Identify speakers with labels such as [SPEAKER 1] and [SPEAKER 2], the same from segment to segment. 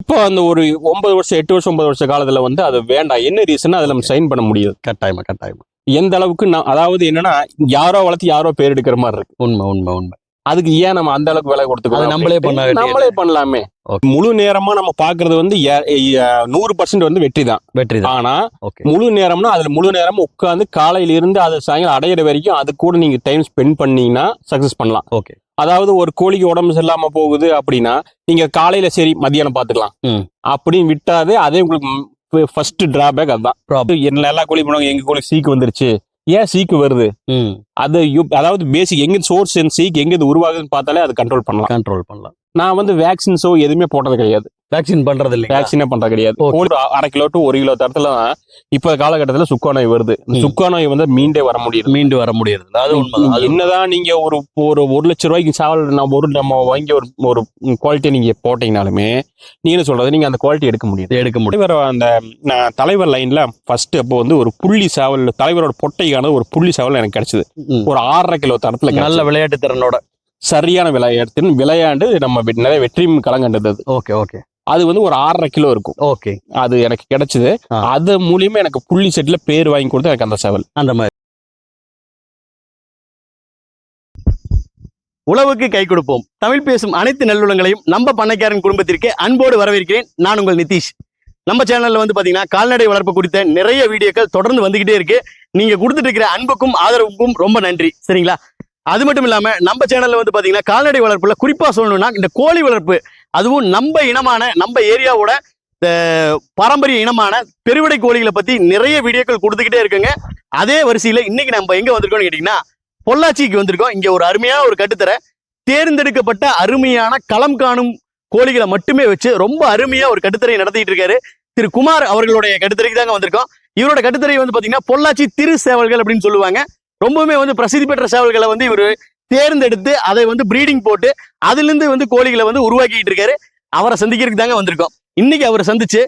[SPEAKER 1] இப்போ அந்த ஒரு ஒன்பது வருஷம் எட்டு வருஷம் ஒன்பது வருஷ காலத்துல வந்து அது வேண்டாம். என்ன ரீசன் அதுல நம்ம சைன் பண்ண முடியாது.
[SPEAKER 2] கட்டாயமா கட்டாயமா.
[SPEAKER 1] எந்த அளவுக்கு நான் அதாவது என்னன்னா யாரோ வளர்த்து யாரோ பேர் எடுக்கிற மாதிரி இருக்கு.
[SPEAKER 2] உண்மை உண்மை உண்மை.
[SPEAKER 1] அதுக்கு ஏன் நம்ம அந்த அளவுக்கு விலை கொடுத்துக்கணும்
[SPEAKER 2] அது நம்மளே பண்ண.
[SPEAKER 1] நம்மளே பண்ணலாமே. முழு நேரமா நம்ம பாக்குறது வந்து நூறு பர்சன்ட் வந்து வெற்றி தான்.
[SPEAKER 2] வெற்றி தான்.
[SPEAKER 1] ஆனா முழு நேரம்னா அதுல முழு நேரம் உட்காந்து காலையில இருந்து அது சாயங்காலம் அடையிற வரைக்கும் அது கூட நீங்க டைம் ஸ்பெண்ட் பண்ணீங்கன்னா சக்சஸ் பண்ணலாம்.
[SPEAKER 2] ஓகே
[SPEAKER 1] அதாவது ஒரு கோழிக்கு உடம்பு சரியில்லாம போகுது அப்படின்னா நீங்க காலையில சரி மதியானம் பாத்துக்கலாம். அப்படின்னு விட்டாதே அதே உங்களுக்கு ஃபர்ஸ்ட் டிராபேக் அதுதான். எல்லா கோழி பண்ணுவாங்க எங்க கோழி சீக்கு வந்துருச்சு. ஏன் சீக்கு வருது? அது அதாவது பேசிக் எங்க சோர்ஸ் சீக் எங்க இது உருவாகுதுன்னு பார்த்தாலே அது கண்ட்ரோல் பண்ணலாம்.
[SPEAKER 2] கண்ட்ரோல் பண்ணலாம்.
[SPEAKER 1] நான் வந்து வேக்சின்ஸோ எதுவுமே போட்டது கிடையாது.
[SPEAKER 2] வேக்சின் பண்றது இல்லையா
[SPEAKER 1] வேக்சினே பண்றது கிடையாது. ஒரு அரை கிலோ டு ஒரு கிலோ தரத்துல தான் இப்ப காலகட்டத்துல சுக்கா நோய் வருது. சுக்கா நோய் வந்து மீண்டே வர முடியுது
[SPEAKER 2] மீண்டு வர முடியறது இல்ல. அது அது
[SPEAKER 1] என்னதான் நீங்க ஒரு ஒரு ஒரு லட்சம் ரூபாய்க்கு சாவல் நம்ம ஒரு நம்ம வாங்கி ஒரு ஒரு குவாலிட்டி நீங்க போட்டீங்கனாலுமே நீங்க என்ன சொல்றது? நீங்க அந்த குவாலிட்டி எடுக்க முடியாது.
[SPEAKER 2] எடுக்க முடியும்
[SPEAKER 1] அந்த தலைவர் லைன்ல ஃபர்ஸ்ட் அப்போ வந்து ஒரு புள்ளி சாவல் தலைவரோட பொட்டைக்கானது ஒரு புள்ளி சாவல் எனக்கு கிடைச்சது. ஒரு ஆறரை கிலோ தரத்துல
[SPEAKER 2] நல்ல. விளையாட்டு திறனோட.
[SPEAKER 1] சரியான விளையாட்டு விளையாண்டு நம்ம நிறைய வெற்றியும் களங்கண்டது அது.
[SPEAKER 2] Okay okay.
[SPEAKER 1] அது வந்து ஒரு ஆறரை கிலோ இருக்கும்.
[SPEAKER 2] ஓகே.
[SPEAKER 1] அது எனக்கு கிடைச்சது. அது மூலியமா எனக்கு புள்ளி செட்ல பேர் வாங்கி கொடுத்து எனக்கு அந்த சேவல்.
[SPEAKER 2] அந்த மாதிரி. உழவுக்கு கை கொடுப்போம். தமிழ் பேசும் அனைத்து நல்லுள்ளங்களையும் நம்ம பண்ணைக்காரன் குடும்பத்திற்கு அன்போடு வரவேற்கிறேன். நான் உங்கள் நிதிஷ். நம்ம சேனல்ல வந்து பாத்தீங்கன்னா கால்நடை வளர்ப்பு குறித்த நிறைய வீடியோக்கள் தொடர்ந்து வந்துகிட்டே இருக்கு. நீங்க கொடுத்துட்டு இருக்கிற அன்புக்கும் ஆதரவுக்கும் ரொம்ப நன்றி. சரிங்களா? அது மட்டும் இல்லாமல் நம்ம சேனலில் வந்து பார்த்தீங்கன்னா கால்நடை வளர்ப்பில் குறிப்பாக சொல்லணும்னா இந்த கோழி வளர்ப்பு அதுவும் நம்ம இனமான நம்ம ஏரியாவோட இந்த பாரம்பரிய இனமான பெருவிடை கோழிகளை பற்றி நிறைய வீடியோக்கள் கொடுத்துக்கிட்டே இருக்குங்க. அதே வரிசையில் இன்னைக்கு நம்ம எங்கே வந்திருக்கோம்னு கேட்டிங்கன்னா பொள்ளாச்சிக்கு வந்திருக்கோம். இங்கே ஒரு அருமையான ஒரு கட்டுத்தர. தேர்ந்தெடுக்கப்பட்ட அருமையான களம் காணும் கோழிகளை மட்டுமே வச்சு ரொம்ப அருமையாக ஒரு கட்டுத்தரையை நடத்திட்டு இருக்காரு. திரு குமார் அவர்களுடைய கட்டுத்தரைக்கு தாங்க வந்திருக்கோம். இவரோட கட்டுத்தரை வந்து பார்த்தீங்கன்னா பொள்ளாச்சி திரு சேவல்கள் அப்படின்னு சொல்லுவாங்க. ரொம்பவுமே வந்து பிரசித்தி பெற்ற சேவல்களை வந்து இவர் தேர்ந்தெடுத்து அதை வந்து ப்ரீடிங் போட்டு அதுலேருந்து வந்து கோழிகளை வந்து உருவாக்கிட்டு இருக்காரு. அவரை சந்திக்கிறதுக்கு தாங்க வந்திருக்கோம். இன்னைக்கு அவரை சந்திச்சு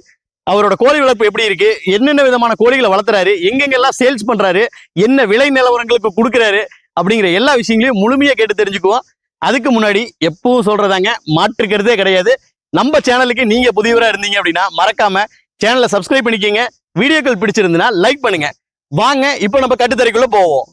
[SPEAKER 2] அவரோட கோழி வளர்ப்பு எப்படி இருக்கு? என்னென்ன விதமான கோழிகளை வளர்த்துறாரு? எங்கெங்கெல்லாம் சேல்ஸ் பண்றாரு? என்ன விலை நிலவரங்களுக்கு கொடுக்குறாரு? அப்படிங்கிற எல்லா விஷயங்களையும் முழுமையாக கேட்டு தெரிஞ்சுக்குவோம். அதுக்கு முன்னாடி எப்பவும் சொல்றதாங்க மாற்றுக்கிறதே கிடையாது. நம்ம சேனலுக்கு நீங்க புதியவராக இருந்தீங்க அப்படின்னா மறக்காம சேனலை சப்ஸ்கிரைப் பண்ணிக்கோங்க. வீடியோக்கள் பிடிச்சிருந்துன்னா லைக் பண்ணுங்க. வாங்க இப்போ நம்ம கட்டுத்தறைக்குள்ள போவோம்.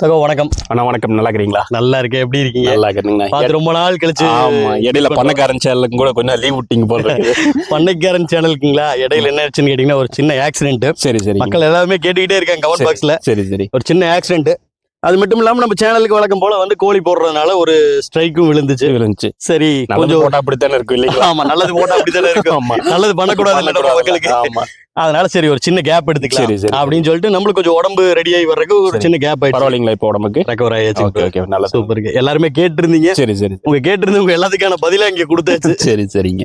[SPEAKER 2] சகோ வணக்கம்.
[SPEAKER 1] அண்ணா வணக்கம். நல்லா இருக்கிறீங்களா?
[SPEAKER 2] நல்லா இருக்கேன். எப்படி இருக்கீங்க?
[SPEAKER 1] நல்லா இருக்கிறீங்களா
[SPEAKER 2] ரொம்ப நாள் கழிச்சு
[SPEAKER 1] ஆமா. இடையில பண்ணக்காரன் சேனலுக்கு கூட கொஞ்சம் லீவ் விட்டீங்க போல.
[SPEAKER 2] பண்ணைக்காரன் சேனலுக்குங்களா? இடையில என்ன ஆச்சுன்னு கேட்டீங்கன்னா ஒரு சின்ன ஆக்சிடென்ட்
[SPEAKER 1] சரி சரி
[SPEAKER 2] மக்கள் எல்லாருமே கேட்டுக்கிட்டே இருக்காங்க கமெண்ட். பாக்ஸ்ல.
[SPEAKER 1] சரி சரி.
[SPEAKER 2] ஒரு சின்ன ஆக்சிடென்ட் அது மட்டும் இல்லாம நம்ம சேனலுக்கு வழக்கம் போல வந்து கோழி போடுறதுனால ஒரு ஸ்ட்ரைக்கும் விழுந்துச்சு.
[SPEAKER 1] இருந்துச்சு
[SPEAKER 2] சரி கொஞ்சம்
[SPEAKER 1] போட்டா அப்படித்தானே இருக்கும் இல்லைங்களா?
[SPEAKER 2] ஆமா நல்லது போட்டா அப்படித்தானே இருக்கும்.
[SPEAKER 1] ஆமா.
[SPEAKER 2] நல்லது பண்ணக்கூடாது மக்களுக்கு.
[SPEAKER 1] ஆமா.
[SPEAKER 2] அதனால சரி ஒரு சின்ன கேப் எடுத்துக்கலாம்
[SPEAKER 1] சரி சரி.
[SPEAKER 2] அப்படின்னு சொல்லிட்டு நம்மளுக்கு கொஞ்சம் உடம்பு ரெடி ஆகி வர்றதுக்கு ஒரு. சின்ன கேப் ஆயிடுச்சு.
[SPEAKER 1] பரவாயில்லைங்களா இப்போ உடம்புக்கு?
[SPEAKER 2] ரெக்கவர் ஆயாச்சு
[SPEAKER 1] ஓகே ஓகே. நல்லது.
[SPEAKER 2] சூப்பருக்கு எல்லாருமே கேட்டிருந்தீங்க.
[SPEAKER 1] சரி சரி
[SPEAKER 2] உங்க கேட்டிருந்தவங்க எல்லாத்துக்கான பதிலா இங்க கொடுத்தாச்சு.
[SPEAKER 1] சரி சரிங்க.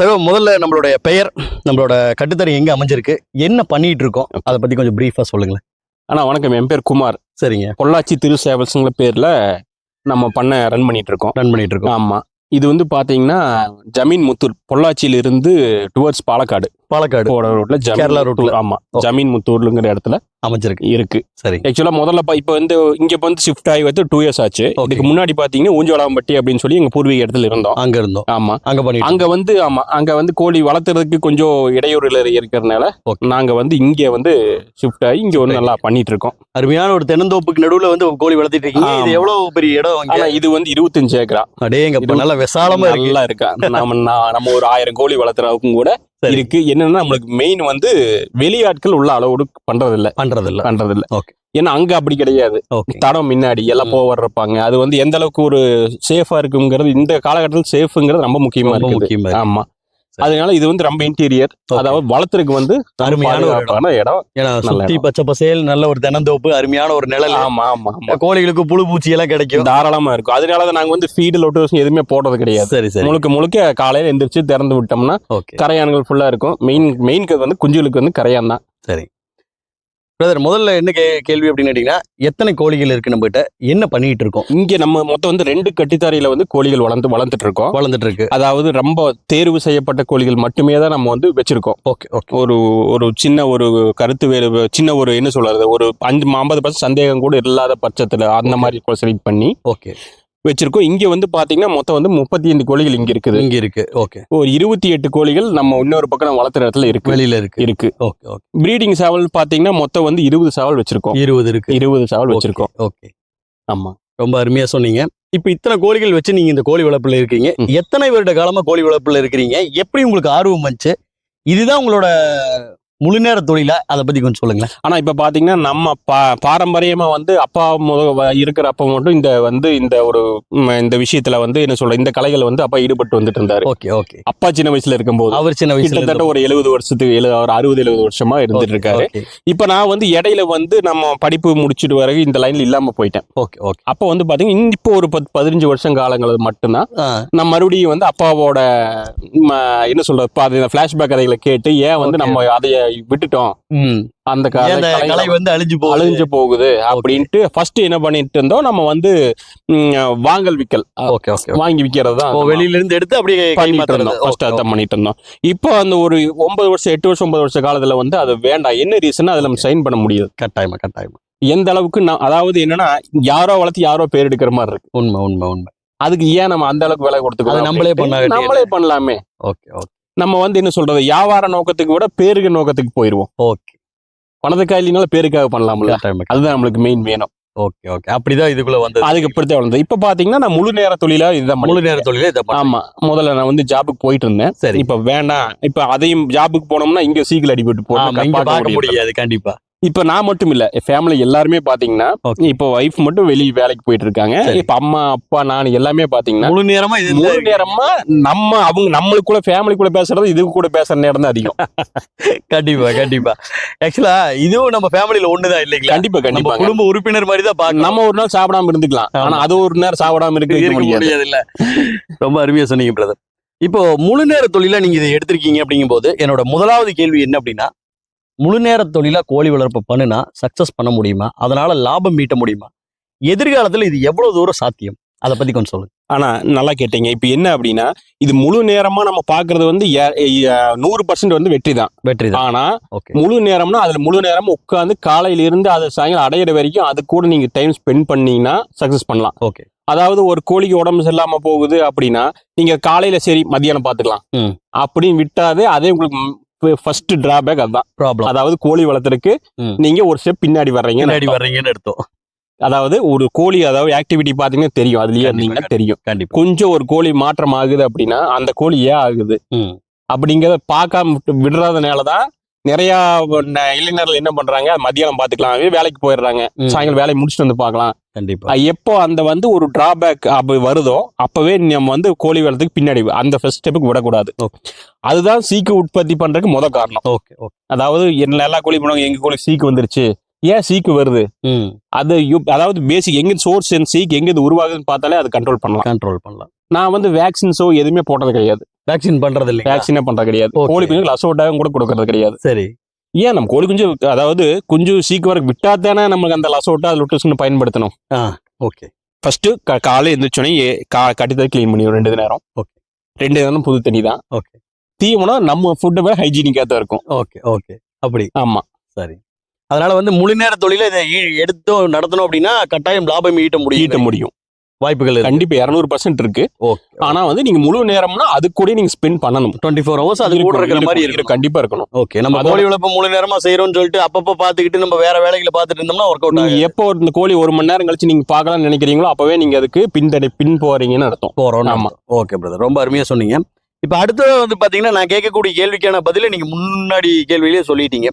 [SPEAKER 2] சகோ முதல்ல நம்மளுடைய பெயர் நம்மளோட கட்டுத்தரை எங்க அமைஞ்சிருக்கு? என்ன பண்ணிட்டு இருக்கோம்? அதை பத்தி கொஞ்சம் பிரீஃபா சொல்லுங்களேன்.
[SPEAKER 1] அண்ணா வணக்கம். என் பேர் குமார்.
[SPEAKER 2] சரிங்க.
[SPEAKER 1] பொள்ளாச்சி திரு சேவல்ஸுங்கிற பேர்ல நம்ம பண்ண ரன் பண்ணிட்டு இருக்கோம்.
[SPEAKER 2] ரன் பண்ணிட்டு இருக்கோம்.
[SPEAKER 1] ஆமா. இது வந்து பாத்தீங்கன்னா ஜமீன் முத்தூர் பொள்ளாச்சியில இருந்து டுவர்ட்ஸ் பாலக்காடு.
[SPEAKER 2] பாலக்காடு.
[SPEAKER 1] போற ரோட்ல
[SPEAKER 2] கேரளா route ல.
[SPEAKER 1] முத்தூர். ஆமா. ஜமீன் முத்தூர்லுங்கிற இடத்துல
[SPEAKER 2] அமைஞ்சிருக்கு.
[SPEAKER 1] இருக்கு.
[SPEAKER 2] சரி.
[SPEAKER 1] ஆக்சுவலா முதல்ல இப்ப வந்து இங்க வந்து ஷிஃப்ட் ஆகி வந்து டூ இயர்ஸ் ஆச்சு. இதுக்கு முன்னாடி பாத்தீங்கன்னா ஊஞ்சோலாம்பட்டி அப்படின்னு சொல்லி எங்க பூர்வீக இடத்துல இருந்தோம்.
[SPEAKER 2] அங்க இருந்தோம்.
[SPEAKER 1] ஆமா.
[SPEAKER 2] அங்க பண்ணிட்டு
[SPEAKER 1] அங்க வந்து ஆமா அங்க வந்து கோழி வளர்த்துறதுக்கு கொஞ்சம் இடையூறுல இருக்கிறதுனால. நாங்க வந்து இங்க வந்து ஷிஃப்ட் ஆகி இங்க வந்து நல்லா பண்ணிட்டு இருக்கோம்.
[SPEAKER 2] அருமையான ஒரு தென்னந்தோப்புக்கு நடுவுல வந்து கோழி வளர்த்திட்டு இருக்கீங்க. இது. எவ்வளவு பெரிய இடம்
[SPEAKER 1] இது வந்து இருபத்தஞ்சு ஏக்கரா.
[SPEAKER 2] அடேங்கப்பா
[SPEAKER 1] இது
[SPEAKER 2] நல்ல விசாலமா இருக்கு.
[SPEAKER 1] நல்லா இருக்கா நம்ம நம்ம ஒரு ஆயிரம் கோழி வளர்த்துறதுக்கும் கூட. இருக்கு என்னன்னா நம்மளுக்கு மெயின் வந்து வெளியாட்கள் உள்ள அளவோடு பண்றது இல்ல
[SPEAKER 2] பண்றது இல்ல
[SPEAKER 1] பண்றது இல்ல
[SPEAKER 2] Okay.
[SPEAKER 1] ஏன்னா அங்க அப்படி கிடையாது
[SPEAKER 2] ஓகே
[SPEAKER 1] தடம் முன்னாடி எல்லாம். போவர் இருப்பாங்க அது வந்து எந்த அளவுக்கு ஒரு சேஃபா இருக்குங்கிறது இந்த காலகட்டத்தில் சேஃப்ங்கிறது ரொம்ப முக்கியமா
[SPEAKER 2] ரொம்ப
[SPEAKER 1] இருக்குது
[SPEAKER 2] முக்கியமா இருக்கு.
[SPEAKER 1] ஆமா. அதனால இது வந்து ரொம்ப இன்டீரியர். அதாவது வளர்த்துறதுக்கு வந்து
[SPEAKER 2] அருமையான ஒரு இடம். ஏன்னா சுத்தி பச்சை பசேல் நல்ல ஒரு தென்னந்தோப்பு அருமையான ஒரு நிழல்.
[SPEAKER 1] ஆமா ஆமா ஆமா.
[SPEAKER 2] கோழிகளுக்கு புழு பூச்சி எல்லாம் கிடைக்கும்.
[SPEAKER 1] தாராளமா இருக்கும். அதனாலதான் நாங்க வந்து ஃபீடு லொட்டோஸ் எதுவுமே போடுறது கிடையாது.
[SPEAKER 2] சரி சரி.
[SPEAKER 1] முழுக்க முழுக்க காலையில எந்திரிச்சு திறந்து விட்டோம்னா கரையான்கள் ஃபுல்லா இருக்கும். மெயின் மெயின் வந்து குஞ்சுகளுக்கு வந்து கரையான் தான்.
[SPEAKER 2] சரி. பிரதர் முதல்ல என்ன கே கேள்வி அப்படின்னு கேட்டீங்கன்னா எத்தனை கோழிகள் இருக்கு நம்ம கிட்ட என்ன பண்ணிட்டு இருக்கோம்?
[SPEAKER 1] இங்க நம்ம மொத்தம் வந்து ரெண்டு கட்டித்தாரையில வந்து கோழிகள் வளர்ந்து வளர்ந்துட்டு இருக்கோம்.
[SPEAKER 2] வளர்ந்துட்டு இருக்கு.
[SPEAKER 1] அதாவது ரொம்ப தேர்வு செய்யப்பட்ட கோழிகள் மட்டுமே தான் நம்ம வந்து வச்சிருக்கோம்.
[SPEAKER 2] ஓகே ஓகே
[SPEAKER 1] ஒரு ஒரு சின்ன ஒரு கருத்து வேறு சின்ன ஒரு என்ன சொல்றது ஒரு அஞ்சு ஐம்பது பர்சன்ட் சந்தேகம் கூட இல்லாத பட்சத்துல அந்த மாதிரி செலக்ட் பண்ணி
[SPEAKER 2] ஓகே
[SPEAKER 1] வச்சிருக்கோம். இங்க வந்து பாத்தீங்கன்னா மொத்தம் வந்து முப்பத்தி ஐந்து கோழிகள் இங்க இருக்குது.
[SPEAKER 2] இங்க இருக்கு. ஓகே.
[SPEAKER 1] ஒரு இருபத்தி எட்டு கோழிகள் நம்ம இன்னொரு பக்கம் நம்ம வளர்த்துற இடத்துல இருக்கு.
[SPEAKER 2] வெளியில இருக்கு.
[SPEAKER 1] இருக்கு.
[SPEAKER 2] Okay okay.
[SPEAKER 1] ப்ரீடிங் சேவல் பாத்தீங்கன்னா மொத்தம் வந்து இருபது சேவல் வச்சிருக்கோம்.
[SPEAKER 2] இருபது இருக்கு.
[SPEAKER 1] இருபது சேவல் வச்சிருக்கோம்.
[SPEAKER 2] ஓகே.
[SPEAKER 1] ஆமா.
[SPEAKER 2] ரொம்ப அருமையா சொன்னீங்க. இப்போ இத்தனை கோழிகள் வச்சு நீங்க இந்த கோழி வளர்ப்புல இருக்கீங்க. எத்தனை வருட காலமா கோழி வளர்ப்புல இருக்கிறீங்க? எப்படி உங்களுக்கு ஆர்வம் வந்துச்சு? இதுதான் உங்களோட முழு நேர தொழிலா? அதை பத்தி கொஞ்சம் சொல்லுங்களேன்.
[SPEAKER 1] ஆனா இப்ப பாத்தீங்கன்னா நம்ம பா பாரம்பரியமா வந்து அப்பா இருக்கிற அப்ப மட்டும் இந்த வந்து இந்த ஒரு இந்த விஷயத்துல வந்து என்ன சொல்ற இந்த கலைகள் வந்து அப்பா ஈடுபட்டு வந்துட்டு இருந்தாரு.
[SPEAKER 2] Okay okay.
[SPEAKER 1] அப்பா சின்ன வயசுல இருக்கும்போது.
[SPEAKER 2] அவர் சின்ன வயசுல
[SPEAKER 1] கிட்டத்தட்ட ஒரு எழுபது வருஷத்துக்கு எழு ஒரு அறுபது எழுபது வருஷமா இருந்துட்டு இருக்காரு. இப்ப நான் வந்து இடையில வந்து நம்ம படிப்பு முடிச்சிட்டு வர இந்த லைன்ல இல்லாம போயிட்டேன்.
[SPEAKER 2] Okay okay.
[SPEAKER 1] அப்ப வந்து பாத்தீங்கன்னா இந்த- இப்போ ஒரு பத்து பதினஞ்சு வருஷம் காலங்கள் மட்டும்தான். நான் மறுபடியும் வந்து அப்பாவோட என்ன சொல்றது இப்ப அது பிளாஷ்பேக் கதைகளை கேட்டு ஏன் வந்து. நம்ம அதைய விட்டுட்டோம். அந்த கலை
[SPEAKER 2] கலை வந்து அழிஞ்சு போகுது?
[SPEAKER 1] அழிஞ்சு போகுது அப்படின்ட்டு ஃபர்ஸ்ட் என்ன பண்ணிட்டு இருந்தோம்? நம்ம வந்து வாங்கல் விக்கல்.
[SPEAKER 2] ஓகே ஓகே
[SPEAKER 1] வாங்கி விக்கிறது தான்
[SPEAKER 2] வெளியில இருந்து எடுத்து அப்படியே கை
[SPEAKER 1] பண்ணிட்டு இருந்தோம். ஃபர்ஸ்ட் அதான் பண்ணிட்டு இருந்தோம். இப்போ அந்த ஒரு ஒன்பது வருஷம் எட்டு வருஷம் ஒன்பது வருஷ காலத்துல வந்து அது வேண்டாம். என்ன ரீசன் அதுல நம்ம சைன் பண்ண முடியாது.
[SPEAKER 2] கட்டாயமா கட்டாயமா.
[SPEAKER 1] எந்த அளவுக்கு நான் அதாவது என்னன்னா யாரோ வளர்த்து யாரோ பேர் எடுக்கிற மாதிரி இருக்கு.
[SPEAKER 2] உண்மை உண்மை உண்மை.
[SPEAKER 1] அதுக்கு ஏன் நம்ம அந்த அளவுக்கு விலை கொடுத்துக்கணும்
[SPEAKER 2] அது நம்மளே
[SPEAKER 1] அப்படின்ட்டு?
[SPEAKER 2] பண்ண வேண்டியது.
[SPEAKER 1] நம்மளே பண்ணலாமே.
[SPEAKER 2] Okay okay.
[SPEAKER 1] நம்ம வந்து என்ன சொல்றது வியாபார நோக்கத்துக்கு விட பேருக்கு நோக்கத்துக்கு போயிருவோம்.
[SPEAKER 2] ஓகே.
[SPEAKER 1] பணத்துக்காக இல்லைனாலும் பேருக்காக பண்ணலாம்ல. அதுதான் நம்மளுக்கு மெயின் வேணும்.
[SPEAKER 2] Okay okay. அப்படிதான் இதுக்குள்ள வந்தது.
[SPEAKER 1] அதுக்கு இப்படித்தான் வளர்ந்தது. இப்ப பாத்தீங்கன்னா நான் முழு நேர தொழிலா இதுதான்
[SPEAKER 2] முழு நேர தொழிலே இதை பண்ண
[SPEAKER 1] ஆமா. முதல்ல நான் வந்து ஜாபுக்கு போயிட்டு இருந்தேன்.
[SPEAKER 2] சரி.
[SPEAKER 1] இப்ப வேண்டாம். இப்ப அதையும் ஜாபுக்கு போனோம்னா இங்க சீக்கிரம் அடிபட்டு முடியாது
[SPEAKER 2] முடியாது கண்டிப்பா.
[SPEAKER 1] இப்ப நான் மட்டும் இல்ல ஃபேமிலி எல்லாருமே பாத்தீங்கன்னா. இப்ப ஒய்ஃப் மட்டும் வெளிய வேலைக்கு போயிட்டு இருக்காங்க. இப்ப அம்மா அப்பா நான் எல்லாமே பாத்தீங்கன்னா
[SPEAKER 2] முழு நேரமா இது
[SPEAKER 1] முழு நேரமா நம்ம அவங்க நம்மளுக்குள்ள ஃபேமிலிக்குள்ள பேசுறது இது கூட பேசுற நேரம் தான் அதிகம்.
[SPEAKER 2] கண்டிப்பா கண்டிப்பா. ஆக்சுவலா இதுவும் நம்ம ஃபேமிலில ஒண்ணுதான் இல்லைங்களா?
[SPEAKER 1] கண்டிப்பா
[SPEAKER 2] நம்ம
[SPEAKER 1] கண்டிப்பா
[SPEAKER 2] குடும்ப உறுப்பினர் மாதிரி தான்
[SPEAKER 1] நம்ம ஒரு நாள் சாப்பிடாம இருந்துக்கலாம். ஆனா அது ஒரு நேரம் சாப்பிடாம இருக்க முடியாது.
[SPEAKER 2] இல்ல ரொம்ப அருமையா சொன்னீங்க பிரதர் இப்போ முழு நேர தொழிலா நீங்க இதை எடுத்திருக்கீங்க அப்படிங்கும்போது என்னோட முதலாவது கேள்வி என்ன அப்படின்னா முழு நேர தொழிலா கோழி வளர்ப்பு பண்ணுனா சக்சஸ் பண்ண முடியுமா? அதனால லாபம் மீட்ட முடியுமா? எதிர்காலத்துல இது எவ்வளவு தூரம் சாத்தியம்? அதை பத்தி கொஞ்சம் சொல்லுங்க.
[SPEAKER 1] ஆனா நல்லா கேட்டீங்க. இப்ப என்ன அப்படின்னா இது முழு நேரமா நம்ம பாக்குறது வந்து நூறு பர்சன்ட் வந்து வெற்றி தான்.
[SPEAKER 2] வெற்றி தான்
[SPEAKER 1] ஆனா
[SPEAKER 2] ஓகே.
[SPEAKER 1] முழு நேரம்னா அதுல முழு நேரம் உட்காந்து காலையில இருந்து அது சாயங்காலம் அடையிற வரைக்கும் அது கூட நீங்க டைம் ஸ்பெண்ட் பண்ணீங்கன்னா சக்சஸ் பண்ணலாம்.
[SPEAKER 2] ஓகே.
[SPEAKER 1] அதாவது ஒரு கோழிக்கு உடம்பு சரியில்லாம போகுது அப்படின்னா நீங்க காலையில சரி மதியானம் பாத்துக்கலாம்.
[SPEAKER 2] ம்.
[SPEAKER 1] அப்படின்னு விட்டாதே அதே உங்களுக்கு ஃபர்ஸ்ட் டிராபேக் அதுதான்.
[SPEAKER 2] ப்ராப்ளம்
[SPEAKER 1] அதாவது கோழி வளர்த்துறதுக்கு. நீங்க ஒரு ஸ்டெப் பின்னாடி வர்றீங்க
[SPEAKER 2] பின்னாடி வர்றீங்கன்னு எடுத்தோம்
[SPEAKER 1] அதாவது ஒரு கோழி அதாவது ஆக்டிவிட்டி பாத்தீங்கன்னா தெரியும். அதுலயே இருந்தீங்கன்னா தெரியும்.
[SPEAKER 2] கண்டிப்பா.
[SPEAKER 1] கொஞ்சம் ஒரு கோழி மாற்றம் ஆகுது அப்படின்னா அந்த கோழி ஏன் ஆகுது. அப்படிங்கிறத பார்க்காம விடுறதுனால தான் நிறைய இளைஞர்கள் என்ன பண்றாங்க? மதியானம் பாத்துக்கலாம். வேலைக்கு போயிடுறாங்க. சாயங்காலம் வேலையை முடிச்சுட்டு வந்து பார்க்கலாம்
[SPEAKER 2] கண்டிப்பா.
[SPEAKER 1] எப்போ அந்த வந்து ஒரு டிராபேக் அப்ப வருதோ அப்பவே நம்ம வந்து கோழி வளர்த்துக்கு பின்னாடி அந்த ஃபர்ஸ்ட் ஸ்டெப்புக்கு விடக்கூடாது. அதுதான் சீக்கு உற்பத்தி பண்றதுக்கு முத காரணம்.
[SPEAKER 2] Okay okay.
[SPEAKER 1] அதாவது என்ன எல்லா கோழி பண்ணுவாங்க எங்க கோழி சீக்கு வந்துருச்சு. ஏன் சீக்கு வருது? அது அதாவது பேசிக் எங்க சோர்ஸ் அண்ட் சீக் எங்க இது உருவாகுதுன்னு பார்த்தாலே அது கண்ட்ரோல் பண்ணலாம்.
[SPEAKER 2] கண்ட்ரோல் பண்ணலாம்.
[SPEAKER 1] நான் வந்து வேக்சின்ஸோ எதுவுமே போட்டது கிடையாது.
[SPEAKER 2] வேக்சின் பண்றது இல்லையா
[SPEAKER 1] வேக்சினே பண்றது கிடையாது. கோழி குஞ்சு லசோட்டாவும் கூட கொடுக்கறது கிடையாது.
[SPEAKER 2] சரி.
[SPEAKER 1] ஏன் நம்ம கோழி குஞ்சு அதாவது குஞ்சு சீக்கு வரைக்கும் விட்டா தானே நமக்கு அந்த லசோட்டா லுட்டஸ்னு பயன்படுத்தணும்.
[SPEAKER 2] ஆ ஓகே
[SPEAKER 1] ஃபர்ஸ்ட் காலை எழுந்திரிச்சோடனே கா கட்டி க்ளீன் பண்ணிடும் ரெண்டு நேரம்.
[SPEAKER 2] Okay.
[SPEAKER 1] ரெண்டு நேரம் புது தண்ணி தான்.
[SPEAKER 2] ஓகே
[SPEAKER 1] தீவனம் நம்ம ஃபுட்டை விட ஹைஜீனிக்காக தான் இருக்கும்.
[SPEAKER 2] ஓகே ஓகே அப்படி.
[SPEAKER 1] ஆமா.
[SPEAKER 2] சரி. அதனால வந்து முழு நேர தொழில இதை எடுத்தோம் நடத்தணும் அப்படின்னா கட்டாயம் லாபம் ஈட்ட
[SPEAKER 1] ஈட்ட
[SPEAKER 2] முடியும்
[SPEAKER 1] முடியும்.
[SPEAKER 2] வாய்ப்புகள் இருக்கு.
[SPEAKER 1] கண்டிப்பா இரநூறு பர்சன்ட் இருக்கு. ஆனா வந்து நீங்க முழு நேரம்னா அது கூட நீங்க ஸ்பெண்ட் பண்ணணும்.
[SPEAKER 2] டுவெண்ட்டி ஃபோர் ஹவர்ஸ் அது கூட இருக்கிற மாதிரி
[SPEAKER 1] இருக்கும். கண்டிப்பா இருக்கணும்.
[SPEAKER 2] ஓகே நம்ம கோழி வளர்ப்பு முழு நேரமா செய்யறோம்னு சொல்லிட்டு அப்பப்ப பாத்துக்கிட்டு நம்ம வேற வேலைகளை பார்த்துட்டு இருந்தோம்னா ஒர்க் அவுட்
[SPEAKER 1] எப்போ இந்த கோழி ஒரு மணி நேரம் கழிச்சு நீங்க பார்க்கலாம்னு நினைக்கிறீங்களோ அப்பவே நீங்க அதுக்கு பின்தடை பின் போறீங்கன்னு அர்த்தம்.
[SPEAKER 2] போறோம்
[SPEAKER 1] ஆமா.
[SPEAKER 2] ஓகே பிரதர் ரொம்ப அருமையா சொன்னீங்க. இப்ப அடுத்தது வந்து பாத்தீங்கன்னா நான் கேட்கக்கூடிய கேள்விக்கான பதில நீங்க முன்னாடி கேள்வியிலேயே சொல்லிட்டீங்க.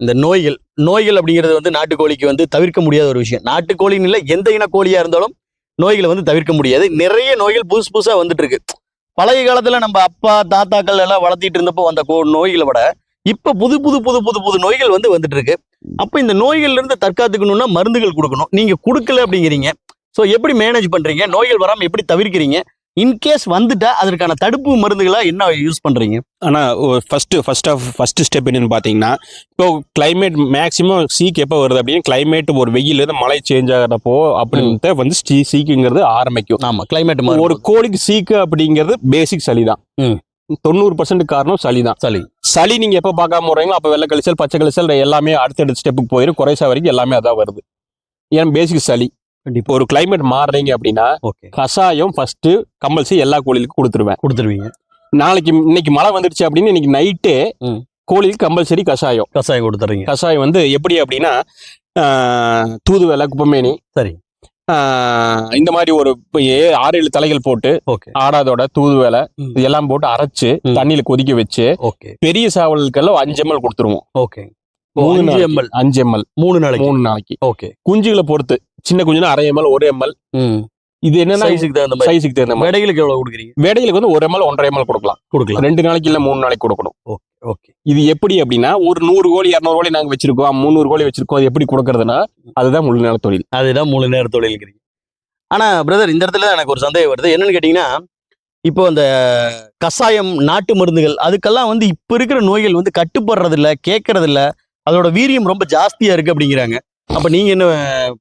[SPEAKER 2] இந்த நோய்கள் நோய்கள் அப்படிங்கிறது வந்து நாட்டுக்கோழிக்கு வந்து தவிர்க்க முடியாத ஒரு விஷயம். நாட்டுக்கோழின்னு இல்லை எந்த இன கோழியா இருந்தாலும் நோய்களை வந்து தவிர்க்க முடியாது. நிறைய நோய்கள் புதுசு புதுசா வந்துட்டு இருக்கு பழைய காலத்துல நம்ம அப்பா தாத்தாக்கள் எல்லாம் வளர்த்திட்டு இருந்தப்போ வந்த கோ- நோய்களை விட இப்ப புது புது புது புது புது நோய்கள் வந்து வந்துட்டு இருக்கு அப்ப இந்த நோய்கள்ல இருந்து தற்காத்துக்கணும்னா மருந்துகள் கொடுக்கணும். நீங்க கொடுக்கல அப்படிங்கிறீங்க. ஸோ எப்படி மேனேஜ் பண்றீங்க? நோய்கள் வராம எப்படி தவிர்க்கிறீங்க? இன்கேஸ் வந்துட்டா அதற்கான தடுப்பு மருந்துகளா என்ன யூஸ் பண்றீங்க?
[SPEAKER 1] ஆனா first first of first step என்னன்னு பாத்தீங்கன்னா இப்போ கிளைமேட் மேக்ஸிமம் சீக் எப்போ வருது அப்படின்னு கிளைமேட் ஒரு வெயில் இருந்து மழை சேஞ்ச் ஆகிறப்போ அப்படின்ட்டு வந்து சீ- சீக்குங்கிறது ஆரம்பிக்கும்.
[SPEAKER 2] ஆமா கிளைமேட்
[SPEAKER 1] ஒரு கோழிக்கு சீக்கு அப்படிங்கிறது பேசிக் சளி தான். தொண்ணூறு பர்சன்ட் காரணம் சளி தான்
[SPEAKER 2] சளி.
[SPEAKER 1] சளி நீங்க எப்ப பார்க்காம போறீங்களோ அப்ப வெள்ளை கழிச்சல் பச்சை கழிச்சல் எல்லாமே அடுத்தடுத்த ஸ்டெப்புக்கு போயிடும் குறைசா வரைக்கும் எல்லாமே அதான் வருது. ஏன் பேசிக் சளி.
[SPEAKER 2] கண்டிப்பா.
[SPEAKER 1] ஒரு கிளைமேட் மாறுறீங்க அப்படின்னா கஷாயம் ஃபர்ஸ்ட் கம்பல்சரி எல்லா கோழிகளுக்கும் கொடுத்துருவேன்.
[SPEAKER 2] கொடுத்துருவீங்க.
[SPEAKER 1] நாளைக்கு இன்னைக்கு மழை வந்துடுச்சு அப்படின்னு இன்னைக்கு நைட்டு. கோழிக்கு கம்பல்சரி கஷாயம்.
[SPEAKER 2] கசாயம் கொடுத்துறீங்க.
[SPEAKER 1] கஷாயம் வந்து எப்படி அப்படின்னா ஆஹ், தூதுவளை குப்பமேனி
[SPEAKER 2] சரி.
[SPEAKER 1] இந்த மாதிரி ஒரு ஆறு ஏழு தலைகள் போட்டு ஆடாதோட தூதுவளை
[SPEAKER 2] ம்.
[SPEAKER 1] இது எல்லாம் போட்டு அரைச்சு. தண்ணியில கொதிக்க வச்சு பெரிய சாவலுக்கெல்லாம் அஞ்சு எம்எல் கொடுத்துருவோம்.
[SPEAKER 2] ஓகே.
[SPEAKER 1] மூணு.
[SPEAKER 2] எம்எல்
[SPEAKER 1] அஞ்சு எம்எல்.
[SPEAKER 2] மூணு நாளைக்கு.
[SPEAKER 1] மூணு நாளைக்கு.
[SPEAKER 2] ஓகே.
[SPEAKER 1] குஞ்சுகளை பொறுத்து சின்ன குஞ்சுனா அரை எம்எல் ஒரு எம்எல்
[SPEAKER 2] ம்.
[SPEAKER 1] இது என்னன்னா
[SPEAKER 2] சைஸுக்கு தகுந்த மாதிரி.
[SPEAKER 1] சைஸுக்கு தகுந்த மாதிரி.
[SPEAKER 2] விடைகளுக்கு எவ்வளவு கொடுக்குறீங்க?
[SPEAKER 1] வேடைகளுக்கு வந்து ஒரு எம்எல் ஒன்றரை எம்எல் கொடுக்கலாம்.
[SPEAKER 2] கொடுக்கலாம்.
[SPEAKER 1] ரெண்டு நாளைக்கு இல்ல மூணு நாளைக்கு கொடுக்கணும்.
[SPEAKER 2] ஓகே
[SPEAKER 1] இது எப்படி அப்படின்னா ஒரு நூறு கோழி இரநூறு கோழி நாங்க வச்சிருக்கோம். முந்நூறு கோழி வச்சிருக்கோம். அது எப்படி கொடுக்கறதுன்னா அதுதான் முழு நேர தொழில்.
[SPEAKER 2] அதுதான் முழு நேர தொழில்கிறீங்க ஆனா பிரதர் இந்த இடத்துல எனக்கு ஒரு சந்தேகம் வருது. என்னன்னு கேட்டீங்கன்னா இப்போ அந்த கசாயம் நாட்டு மருந்துகள் அதுக்கெல்லாம் வந்து இப்ப இருக்கிற நோய்கள் வந்து கட்டுப்படுறது இல்ல கேட்கறது இல்ல அதோட வீரியம் ரொம்ப ஜாஸ்தியா இருக்கு அப்படிங்கிறாங்க. அப்ப நீங்க என்ன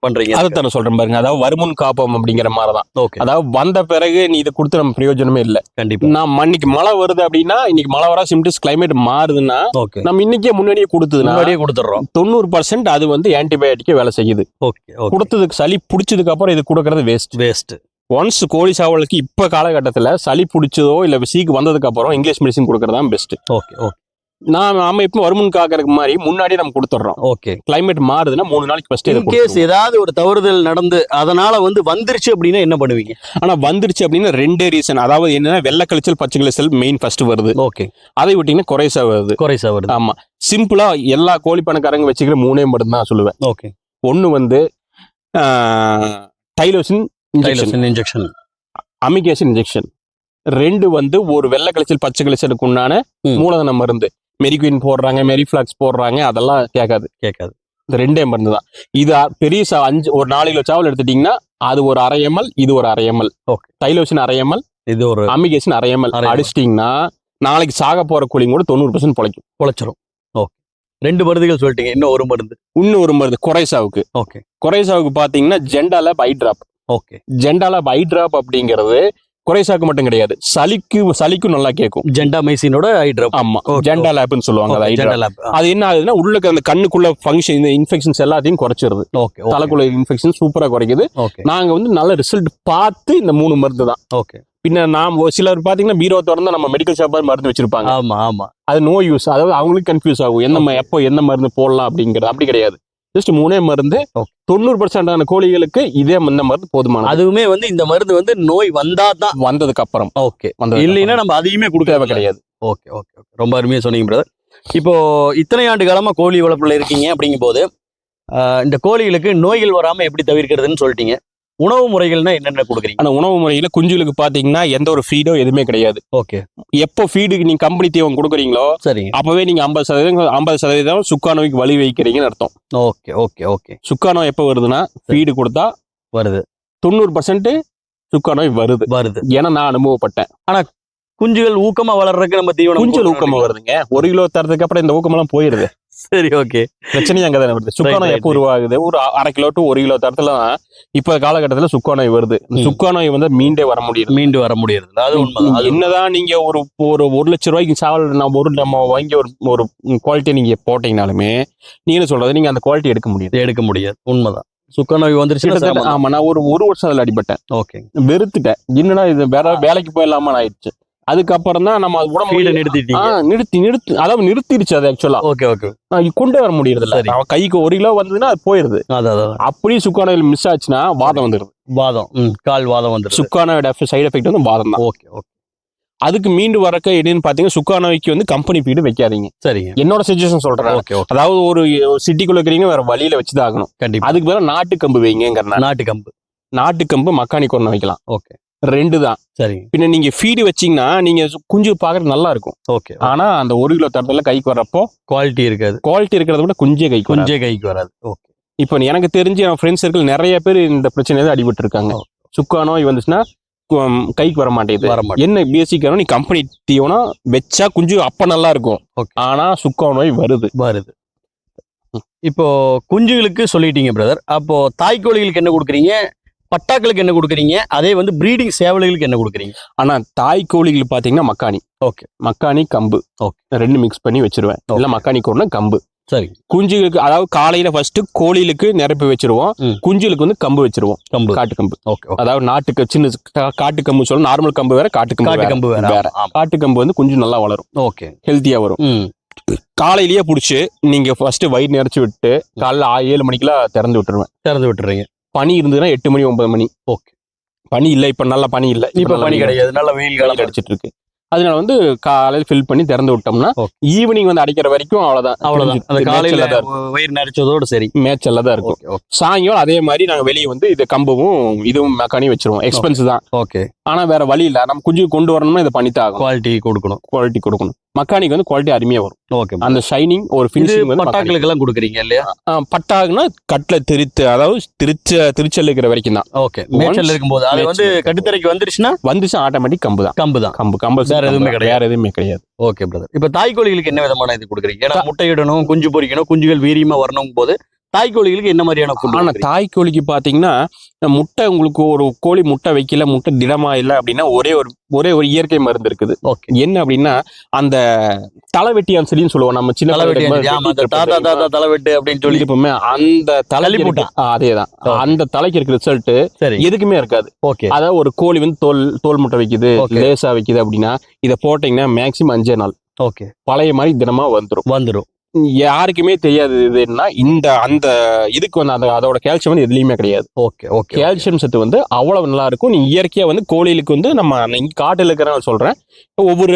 [SPEAKER 2] பண்றீங்க
[SPEAKER 1] அதைத்தான் நான் சொல்றேன் பாருங்க. அதாவது வருமுன் காப்போம் அப்படிங்கிற மாதிரி தான்
[SPEAKER 2] ஓகே.
[SPEAKER 1] அதாவது வந்த பிறகு நீ இதை கொடுத்து நம்ம பிரயோஜனமே இல்லை.
[SPEAKER 2] கண்டிப்பா.
[SPEAKER 1] நான் இன்னைக்கு மழை வருது அப்படின்னா இன்னைக்கு மழை வர சிம்டம்ஸ் கிளைமேட் மாறுதுன்னா
[SPEAKER 2] ஓகே.
[SPEAKER 1] நம்ம இன்னைக்கே முன்னாடியே கொடுத்ததுன்னா
[SPEAKER 2] முன்னாடியே கொடுத்துட்றோம்.
[SPEAKER 1] தொண்ணூறு பர்சன்ட் அது வந்து ஆன்டிபயோட்டிக்கே வேலை செய்யுது.
[SPEAKER 2] Okay okay.
[SPEAKER 1] கொடுத்ததுக்கு சளி பிடிச்சதுக்கு அப்புறம் இது கொடுக்கறது வேஸ்ட்
[SPEAKER 2] வேஸ்ட்
[SPEAKER 1] ஒன்ஸ் கோழி சாவலுக்கு இப்ப காலகட்டத்துல சளி பிடிச்சதோ இல்ல சீக்கு வந்ததுக்கு அப்புறம் இங்கிலீஷ் மெடிசன் கொடுக்கறது தான் பெஸ்ட்
[SPEAKER 2] ஓகே ஓகே.
[SPEAKER 1] நான் நாம இப்ப வருமுன் காக்கறதுக்கு மாதிரி முன்னாடியே நம்ம கொடுத்துட்றோம்.
[SPEAKER 2] ஓகே.
[SPEAKER 1] கிளைமேட் மாறுதுன்னா மூணு நாளைக்கு ஃபர்ஸ்ட்
[SPEAKER 2] இன்கேஸ் ஏதாவது ஒரு தவறுதல் நடந்து அதனால வந்து வந்துருச்சு அப்படின்னா என்ன பண்ணுவீங்க?
[SPEAKER 1] ஆனா வந்துருச்சு அப்படின்னா ரெண்டே ரீசன் அதாவது என்னன்னா வெள்ளை கழிச்சல் பச்சை கழிச்சல் மெயின் ஃபர்ஸ்ட் வருது.
[SPEAKER 2] ஓகே.
[SPEAKER 1] அதை விட்டீங்கன்னா குறைசா வருது.
[SPEAKER 2] குறைசா வருது.
[SPEAKER 1] ஆமா. சிம்பிளா எல்லா கோழி பணக்காரங்க வச்சுக்கிற மூணே மருந்து தான் சொல்லுவேன்.
[SPEAKER 2] ஓகே.
[SPEAKER 1] ஒன்னு வந்து tylosin injection
[SPEAKER 2] injection
[SPEAKER 1] amikacin injection ரெண்டு வந்து ஒரு வெள்ளை கழிச்சல் பச்சை கழிச்சலுக்கு உண்டான. மூலதன மருந்து. மெரிக்வின் போடுறாங்க மெரிஃப்ளாக்ஸ் போடுறாங்க அதெல்லாம் கேட்காது.
[SPEAKER 2] கேட்காது.
[SPEAKER 1] இந்த ரெண்டே மருந்து தான். இது பெரிய அஞ்சு ஒரு நாலு கிலோ சாவல் எடுத்துட்டீங்கன்னா அது ஒரு அரை எம்எல் இது ஒரு அரை எம்எல்.
[SPEAKER 2] Okay.
[SPEAKER 1] தைலோசின் அரை எம்எல்
[SPEAKER 2] இது ஒரு
[SPEAKER 1] அமிகேஷன் அரை எம்எல். அடிச்சிட்டிங்கன்னா நாளைக்கு சாக போற கோழிங்க கூட தொண்ணூறு பர்சன்ட் பொழைக்கும்.
[SPEAKER 2] பொழைச்சிரும். ஓகே. ரெண்டு மருந்துகள் சொல்லிட்டீங்க இன்னும் ஒரு மருந்து.
[SPEAKER 1] இன்னும் ஒரு மருந்து குறைசாவுக்கு
[SPEAKER 2] ஓகே.
[SPEAKER 1] குறைசாவுக்கு பாத்தீங்கன்னா ஜெண்டால பை டிராப்.
[SPEAKER 2] ஓகே.
[SPEAKER 1] ஜெண்டால பை டிராப் அப்படிங்கிறது குறைசாக்கு மட்டும் கிடையாது. சளிக்கு சளிக்கும் நல்லா கேட்கும்
[SPEAKER 2] ஜெண்டா மைசினோட ஐ ட்ராப்
[SPEAKER 1] ஆமா. ஜெண்டா லேப்னு சொல்லுவாங்க அது.
[SPEAKER 2] ஜெண்டா லேப்
[SPEAKER 1] அது என்ன ஆகுதுன்னா உள்ளுக்கு அந்த கண்ணுக்குள்ள ஃபங்க்ஷன் இந்த இன்ஃபெக்ஷன்ஸ் எல்லாத்தையும் குறைச்சிருது.
[SPEAKER 2] ஓகே
[SPEAKER 1] தலைக்குள்ள இன்ஃபெக்ஷன் சூப்பரா குறைக்குது. நாங்க வந்து நல்ல ரிசல்ட் பார்த்து இந்த மூணு மருந்து தான்.
[SPEAKER 2] ஓகே
[SPEAKER 1] பின்ன நாம் சிலர் பாத்தீங்கன்னா பீரோ திறந்து நம்ம மெடிக்கல் ஷாப்பா மருந்து வச்சிருப்பாங்க.
[SPEAKER 2] ஆமா ஆமா.
[SPEAKER 1] அது நோ யூஸ் அதாவது அவங்களுக்கு கன்ஃபியூஸ் ஆகும். என்ன. எப்போ என்ன மருந்து போடலாம் அப்படிங்கிறது. அப்படி கிடையாது. ஜஸ்ட் மூணே மருந்து. தொண்ணூறு பர்சன்டான கோழிகளுக்கு இதே இந்த மருந்து போதுமானது.
[SPEAKER 2] அதுவுமே வந்து இந்த மருந்து வந்து நோய் வந்தா தான்
[SPEAKER 1] வந்ததுக்கு அப்புறம்
[SPEAKER 2] ஓகே இல்லைன்னா நம்ம அதையுமே
[SPEAKER 1] அப்புறம்
[SPEAKER 2] கொடுக்க
[SPEAKER 1] தேவை கிடையாது.
[SPEAKER 2] ஓகே ஓகே ஓகே ரொம்ப அருமையா சொன்னீங்க பிரதர் இப்போ இத்தனை ஆண்டு காலமா கோழி வளர்ப்புல இருக்கீங்க அப்படிங்கும் போது ஆஹ், இந்த கோழிகளுக்கு நோய்கள் வராம எப்படி தவிர்க்கிறதுன்னு சொல்லிட்டீங்க. உணவு முறைகள்னா என்னென்ன கொடுக்குறீங்க?
[SPEAKER 1] ஆனா உணவு முறையில குஞ்சுகளுக்கு பாத்தீங்கன்னா எந்த ஒரு ஃபீடோ எதுவுமே கிடையாது.
[SPEAKER 2] ஓகே.
[SPEAKER 1] எப்போ ஃபீடுக்கு நீங்க கம்பெனி தீவனம் கொடுக்குறீங்களோ
[SPEAKER 2] சரிங்க
[SPEAKER 1] அப்பவே நீங்க ஐம்பது சதவீதம் ஐம்பது சதவீதம் சுக்கா நோய்க்கு வழி வைக்கிறீங்கன்னு அர்த்தம்.
[SPEAKER 2] Okay okay okay.
[SPEAKER 1] சுக்கா நோய் எப்போ வருதுன்னா ஃபீடு கொடுத்தா
[SPEAKER 2] வருது.
[SPEAKER 1] தொண்ணூறு பர்சன்ட் சுக்கா நோய் வருது.
[SPEAKER 2] வருது.
[SPEAKER 1] ஏன்னா நான் அனுபவப்பட்டேன்.
[SPEAKER 2] குஞ்சுகள் ஊக்கமா வளர்றதுக்கு நம்ம தீவனம்
[SPEAKER 1] கொஞ்சம்
[SPEAKER 2] கொடுக்கணும்
[SPEAKER 1] ஊக்கமா வருதுங்க. ஒரு கிலோ தரதுக்கு அப்புறம் இந்த ஊக்கமெல்லாம் போயிருது.
[SPEAKER 2] சரி ஓகே
[SPEAKER 1] பிரச்சனையும் அங்கதானே வருது. சுக்கா
[SPEAKER 2] Right,
[SPEAKER 1] நோய்
[SPEAKER 2] right,
[SPEAKER 1] எப்போ உருவாகுது? ஒரு அரை கிலோ டு ஒரு கிலோ தரத்துல இப்ப காலகட்டத்துல சுக்கா நோய் வருது. இந்த
[SPEAKER 2] ம்.
[SPEAKER 1] சுக்கா நோய் வந்து மீண்டே வர முடியுது
[SPEAKER 2] மீண்டு வர முடியறது அது அது
[SPEAKER 1] என்னதான் நீங்க ஒரு ஒரு ஒரு லட்சம் ரூபாய்க்கு சாவல் நம்ம ஒரு நம்ம வாங்கி ஒரு ஒரு குவாலிட்டி நீங்க போட்டீங்கனாலுமே நீங்க என்ன சொல்றது? நீங்க அந்த குவாலிட்டி எடுக்க முடியாது.
[SPEAKER 2] எடுக்க முடியாது. உண்மைதான். சுக்க நோய் வந்துருச்சுன்னா
[SPEAKER 1] கிட்டத்தட்ட
[SPEAKER 2] சிரமம் தான்.
[SPEAKER 1] ஆமா நான் ஒரு ஒரு வருஷம் அதுல அடிபட்டேன்.
[SPEAKER 2] ஓகே
[SPEAKER 1] வெறுத்துட்டேன். என்னடா இது? வேற வேலைக்கு போயிடலாமா ஆயிடுச்சு. அதுக்கப்புறம் தான் நம்ம அது உடம்பு ஆ, நிறுத்தி நிறுத்தி அதாவது நிறுத்திடுச்சு அது ஆக்சுவலா
[SPEAKER 2] ஓகே ஓகே
[SPEAKER 1] கொண்டே வர முடியறது இல்ல
[SPEAKER 2] சரி.
[SPEAKER 1] அவன் கைக்கு ஒரு கிலோ வந்ததுன்னா அது போயிருது. அப்படியே சுக்கானோயில் மிஸ் ஆச்சுன்னா வாதம் வந்துருது.
[SPEAKER 2] வாதம் கால் வாதம் வந்துருது.
[SPEAKER 1] சுக்கானோட சைடு எஃபெக்ட் வந்து வாதம் தான்.
[SPEAKER 2] ஓகே ஓகே
[SPEAKER 1] அதுக்கு மீண்டு வரக்க என்னன்னு பாத்தீங்கன்னா சுக்கானோய்க்கு வந்து கம்பெனி ஃபீடு வைக்காதீங்க.
[SPEAKER 2] சரிங்க.
[SPEAKER 1] என்னோட சுச்சுவேஷன் சொல்றேன்.
[SPEAKER 2] ஓகே
[SPEAKER 1] அதாவது ஒரு சிட்டிக்குள்ள இருக்கிறீங்க வேற வழியில வச்சுதான் ஆகணும்
[SPEAKER 2] கண்டிப்பா.
[SPEAKER 1] அதுக்கு பதிலா நாட்டு கம்பு வைங்கிறேன்
[SPEAKER 2] நாட்டு கம்பு
[SPEAKER 1] நாட்டு கம்பு மக்காணி கொண்டு வைக்கலாம்.
[SPEAKER 2] ஓகே
[SPEAKER 1] ரெண்டு தான்
[SPEAKER 2] சரிங்க
[SPEAKER 1] பின்ன நீங்க ஃபீடு வச்சீங்கன்னா நீங்க குஞ்சு பாக்குறது நல்லா இருக்கும்
[SPEAKER 2] ஓகே.
[SPEAKER 1] ஆனா அந்த ஒரு கிலோ தரத்துல கைக்கு வர்றப்போ
[SPEAKER 2] குவாலிட்டி இருக்காது.
[SPEAKER 1] குவாலிட்டி இருக்கிறத விட குஞ்சே கைக்கு.
[SPEAKER 2] கொஞ்சே கைக்கு வராது. ஓகே.
[SPEAKER 1] இப்போ எனக்கு தெரிஞ்சு என் ஃப்ரெண்ட்ஸ் சர்க்கிள் நிறைய பேர் இந்த பிரச்சனை தான் அடிபட்டு இருக்காங்க. சுக்கா நோய் வந்துச்சுன்னா கைக்கு வர மாட்டேங்குது.
[SPEAKER 2] வர மாட்டேங்குது.
[SPEAKER 1] என்ன பேசிக் நீ கம்பெனி தீவனம் வச்சா குஞ்சு அப்ப நல்லா இருக்கும். ஆனா சுக்க நோய் வருது.
[SPEAKER 2] வருது. இப்போ குஞ்சுகளுக்கு சொல்லிட்டீங்க பிரதர் அப்போ தாய்க்கோழிகளுக்கு என்ன கொடுக்குறீங்க? பட்டாக்களுக்கு என்ன கொடுக்குறீங்க? அதே வந்து ப்ரீடிங் சேவல்களுக்கு என்ன கொடுக்குறீங்க?
[SPEAKER 1] ஆனா தாய் கோழிகள் பாத்தீங்கன்னா மக்காணி.
[SPEAKER 2] Okay.
[SPEAKER 1] மக்காணி கம்பு.
[SPEAKER 2] Okay.
[SPEAKER 1] ரெண்டு மிக்ஸ் பண்ணி வச்சிருவேன். இல்ல மக்காணி கோடுனா கம்பு.
[SPEAKER 2] சரி.
[SPEAKER 1] குஞ்சுகளுக்கு அதாவது காலையில ஃபர்ஸ்ட் கோழிகளுக்கு நிரப்பி வச்சிருவோம். குஞ்சுகளுக்கு வந்து கம்பு வச்சிருவோம்.
[SPEAKER 2] கம்பு.
[SPEAKER 1] காட்டு கம்பு.
[SPEAKER 2] Okay okay.
[SPEAKER 1] அதாவது நாட்டுக்கு சின்ன காட்டு கம்பு சொல்ல நார்மல் கம்பு வேற காட்டு கம்பு.
[SPEAKER 2] கம்பு வேற.
[SPEAKER 1] காட்டு கம்பு வந்து குஞ்சு நல்லா வளரும்.
[SPEAKER 2] ஓகே.
[SPEAKER 1] ஹெல்த்தியா வரும். காலையிலேயே புடிச்சு நீங்க ஃபர்ஸ்ட் வயிறு நிறைச்சு விட்டு காலைல ஏழு மணிக்கெல்லாம் திறந்து விட்டுருவேன்.
[SPEAKER 2] திறந்து விட்டுறீங்க.
[SPEAKER 1] பனி இருந்ததுன்னா எட்டு மணி ஒன்பது மணி.
[SPEAKER 2] ஓகே.
[SPEAKER 1] பனி இல்ல இப்ப நல்ல பனி இல்ல.
[SPEAKER 2] இப்ப பனி கிடையாது. நல்ல வெயில்
[SPEAKER 1] காலம். அடிச்சிட்டு இருக்கு. அதனால வந்து காலையில ஃபில் பண்ணி திறந்து விட்டோம்னா. ஈவினிங் வந்து அடிக்கிற வரைக்கும் அவ்வளவுதான்.
[SPEAKER 2] அவ்வளவுதான். அந்த காலையில
[SPEAKER 1] தான்.
[SPEAKER 2] வயிறு நிறைச்சதோட சரி.
[SPEAKER 1] மேய்ச்சல்ல தான் இருக்கும். சாயங்காலம் அதே மாதிரி நாங்க வெளியே வந்து இது கம்பும் இதுவும் மெக்கானி வச்சிருவோம். எக்ஸ்பென்ஸ் தான்.
[SPEAKER 2] ஓகே
[SPEAKER 1] ஆனா வேற வழி இல்ல. நம்ம குஞ்சு கொண்டு வரணும்னா இதை பண்ணித்தான் ஆகும்
[SPEAKER 2] குவாலிட்டி கொடுக்கணும்.
[SPEAKER 1] குவாலிட்டி கொடுக்கணும். மக்கானிக்கு வந்து குவாலிட்டி அருமையா வரும்.
[SPEAKER 2] ஓகே
[SPEAKER 1] அந்த ஷைனிங் ஒரு ஃபினிஷிங் வந்து.
[SPEAKER 2] பட்டாக்களுக்கு எல்லாம் கொடுக்குறீங்க இல்லையா?
[SPEAKER 1] ஆ, பட்டாகுனா கட்ல திரித்து அதாவது திருச்ச திருச்சல் இருக்கிற வரைக்கும் தான்.
[SPEAKER 2] ஓகே மேய்ச்சல் இருக்கும்போது அது வந்து கட்டுத்தரைக்கு வந்துருச்சுன்னா?
[SPEAKER 1] வந்துச்சு ஆட்டோமேட்டிக் கம்பு தான்.
[SPEAKER 2] கம்பு தான்.
[SPEAKER 1] கம்பு கம்பல்
[SPEAKER 2] வேற எதுவுமே கிடையாது.
[SPEAKER 1] வேற எதுவுமே கிடையாது.
[SPEAKER 2] ஓகே பிரதர் இப்போ தாய்க்கோழிகளுக்கு என்ன விதமான இது கொடுக்குறீங்க? ஏன்னா முட்டையிடணும் குஞ்சு பொரிக்கணும் குஞ்சுகள் வீரியமா வரணும் போது தாய்க்கோழிகளுக்கு என்ன மாதிரியான ஃபுட்
[SPEAKER 1] ஆனா தாய் கோழிக்கு பாத்தீங்கன்னா முட்டை உங்களுக்கு ஒரு கோழி முட்டை வைக்கல முட்டை திடமா இல்ல அப்படின்னா ஒரே ஒரு ஒரே ஒரு இயற்கை மருந்து இருக்குது.
[SPEAKER 2] ஓகே.
[SPEAKER 1] என்ன அப்படின்னா அந்த தலைவெட்டியான் செடின்னு சொல்லுவோம். நம்ம சின்ன
[SPEAKER 2] தலைவெட்டி
[SPEAKER 1] இருப்போம்
[SPEAKER 2] அப்படின்னு சொல்லி.
[SPEAKER 1] சொல்லிருப்போமே அந்த. இருக்க- ஆ, அதேதான்.
[SPEAKER 2] Okay.
[SPEAKER 1] அந்த தலைக்கு இருக்க ரிசல்ட் எதுக்குமே இருக்காது.
[SPEAKER 2] ஓகே.
[SPEAKER 1] அதாவது ஒரு கோழி வந்து தோல் தோல் முட்டை வைக்குது. லேசா வைக்குது அப்படின்னா இதை போட்டீங்கன்னா மேக்சிமம் அஞ்சே நாள்.
[SPEAKER 2] ஓகே.
[SPEAKER 1] பழைய மாதிரி தினமா வந்துரும்.
[SPEAKER 2] வந்துடும்
[SPEAKER 1] யாருக்குமே தெரியாது இது என்ன இந்த அந்த இதுக்கு வந்து அந்த அதோட கால்சியம் வந்து எதுலயுமே கிடையாது.
[SPEAKER 2] ஓகே ஓகே
[SPEAKER 1] கால்சியம் சத்து வந்து அவ்வளவு நல்லா இருக்கும் நீ இயற்கையா வந்து கோழிகளுக்கு வந்து நம்ம இங்க காட்டுல இருக்கிற சொல்றேன். ஒவ்வொரு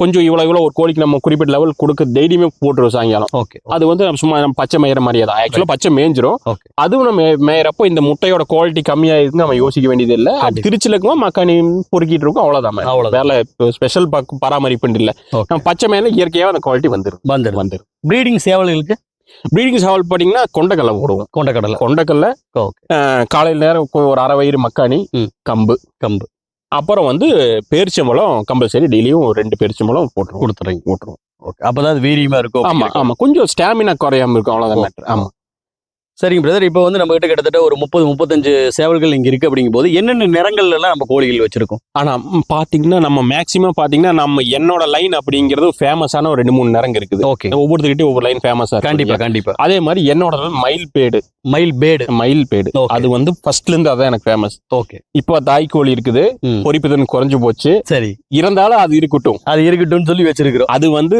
[SPEAKER 1] கொஞ்சம் இவ்வளவு இவ்வளவு ஒரு கோழிக்கு நம்ம குறிப்பிட்ட லெவல் கொடுக்க டெய்லியுமே போட்டுருவோம் சாயங்காலம்.
[SPEAKER 2] ஓகே
[SPEAKER 1] அது வந்து நம்ம சும்மா நம்ம பச்சை மேயிற மாதிரியே தான் ஆக்சுவலா பச்சை மேய்ஞ்சிரும். அதுவும் நம்ம மேயறப்போ இந்த முட்டையோட குவாலிட்டி கம்மியா இருக்கு நம்ம யோசிக்க வேண்டியது இல்ல அது. திருச்சில இருக்கும் மக்கானி பொறுக்கிட்டு இருக்கும். அவ்வளவுதான்
[SPEAKER 2] அவ்வளவுதான்.
[SPEAKER 1] வேலை ஸ்பெஷல் பராமரிப்பு இல்ல. நம்ம பச்சை மேல இயற்கையா அந்த குவாலிட்டி வந்துரும்.
[SPEAKER 2] வந்துடும்
[SPEAKER 1] வந்துரும்.
[SPEAKER 2] ப்ரீடிங் சேவல்களுக்கு
[SPEAKER 1] ப்ரீடிங் சாவல் பாத்தீங்கன்னா கொண்டக்கல்ல போடுவோம்.
[SPEAKER 2] கொண்டக்கடலை.
[SPEAKER 1] அஹ், காலையில நேரம் ஒரு அரை வயிறு மக்காணி. கம்பு.
[SPEAKER 2] கம்பு.
[SPEAKER 1] அப்புறம் வந்து பேரிச்சம்பழம் கம்பல்சரி டெய்லியும் ரெண்டு பேரிச்சம்பழம் போட்டுருவோம்.
[SPEAKER 2] கொடுத்துறீங்க.
[SPEAKER 1] போட்டுருவோம்.
[SPEAKER 2] ஓகே அப்பதான் அது வீரியமா இருக்கும்.
[SPEAKER 1] ஆமா ஆமா. கொஞ்சம் ஸ்டாமினா குறையாம இருக்கும். அவ்வளவுதான் matter. ஆமா.
[SPEAKER 2] சரிங்க பிரதர் இப்போ வந்து நம்ம கிட்ட கிட்டத்தட்ட ஒரு முப்பது முப்பத்தஞ்சு சேவல்கள் இங்க இருக்கு அப்படிங்கும் போது என்னென்ன நிறங்கள்ல எல்லாம் நம்ம கோழிகள் வச்சிருக்கோம்?
[SPEAKER 1] ஆனா பாத்தீங்கன்னா நம்ம மேக்சிமம் பாத்தீங்கன்னா நம்ம என்னோட லைன் அப்படிங்கிறது ஃபேமஸான ஒரு ரெண்டு மூணு நிறங்க இருக்குது.
[SPEAKER 2] ஓகே
[SPEAKER 1] ஒவ்வொருத்தருக்கிட்டையும் ஒவ்வொரு லைன் ஃபேமஸா
[SPEAKER 2] கண்டிப்பா கண்டிப்பா.
[SPEAKER 1] அதே மாதிரி என்னோட மயில் பேடு
[SPEAKER 2] மயில் பேடு
[SPEAKER 1] மயில் பேடு. அது வந்து ஃபர்ஸ்ட்ல இருந்து அதான் எனக்கு ஃபேமஸ்
[SPEAKER 2] ஓகே
[SPEAKER 1] இப்போ தாய் கோழி இருக்குது. பொறிப்புதன் குறைஞ்சு போச்சு.
[SPEAKER 2] சரி.
[SPEAKER 1] இருந்தாலும் அது இருக்கட்டும்.
[SPEAKER 2] அது இருக்கட்டும்னு சொல்லி வச்சிருக்கிறோம்.
[SPEAKER 1] அது வந்து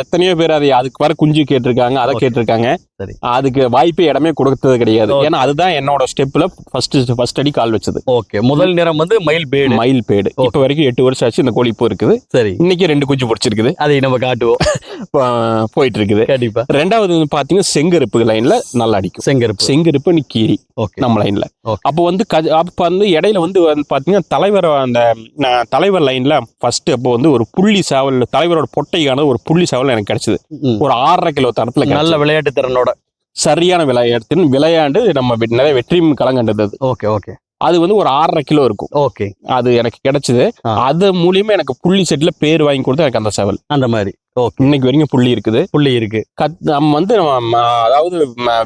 [SPEAKER 1] எத்தனையோ பேர் அதை அதுக்கு வர குஞ்சு கேட்டிருக்காங்க அதை. கேட்டிருக்காங்க.
[SPEAKER 2] சரி.
[SPEAKER 1] அதுக்கு வாய்ப்பே இடமே கொடுத்தது கிடையாது. ஏன்னா அதுதான் என்னோட ஸ்டெப்ல ஃபர்ஸ்ட் ஃபர்ஸ்ட் அடி கால் வச்சது.
[SPEAKER 2] ஓகே முதல் நிறம் வந்து மயில் பேடு
[SPEAKER 1] மயில் பேடு. இப்போ வரைக்கும் எட்டு வருஷம் ஆச்சு இந்த கோழி இப்போ இருக்குது.
[SPEAKER 2] சரி.
[SPEAKER 1] இன்னைக்கு ரெண்டு குஞ்சு பிடிச்சிருக்குது.
[SPEAKER 2] அதை நம்ம காட்டுவோம்.
[SPEAKER 1] போயிட்டு இருக்குது.
[SPEAKER 2] கண்டிப்பா.
[SPEAKER 1] ரெண்டாவது வந்து பாத்தீங்கன்னா செங்கருப்பு லைன்ல நல்லா அடிக்கும்.
[SPEAKER 2] செங்கருப்பு.
[SPEAKER 1] செங்கருப்பு கீரி. நம்ம லைன்ல. அப்போ வந்து அப்ப வந்து இடையில வந்து பாத்தீங்கன்னா தலைவர் அந்த தலைவர் லைன்ல ஃபர்ஸ்ட் அப்போ வந்து ஒரு புள்ளி சாவல் தலைவரோட பொட்டைக்கான ஒரு புள்ளி சாவல் எனக்கு கிடைச்சது. ஒரு ஆறரை கிலோ தரத்துல
[SPEAKER 2] நல்ல. விளையாட்டு திறனோட.
[SPEAKER 1] சரியான விளையாட்டு விளையாண்டு நம்ம நிறைய வெற்றியும் களங்கண்டது அது.
[SPEAKER 2] Okay okay.
[SPEAKER 1] அது வந்து ஒரு ஆறரை கிலோ இருக்கும்.
[SPEAKER 2] ஓகே.
[SPEAKER 1] அது எனக்கு கிடைச்சது. அது மூலியமா எனக்கு புள்ளி செட்ல பேர் வாங்கி கொடுத்து எனக்கு அந்த சேவல்.
[SPEAKER 2] அந்த மாதிரி. ஓகே
[SPEAKER 1] இன்னைக்கு வரைக்கும் புள்ளி இருக்குது.
[SPEAKER 2] புள்ளி இருக்கு.
[SPEAKER 1] கத் நம்ம வந்து நம்ம அதாவது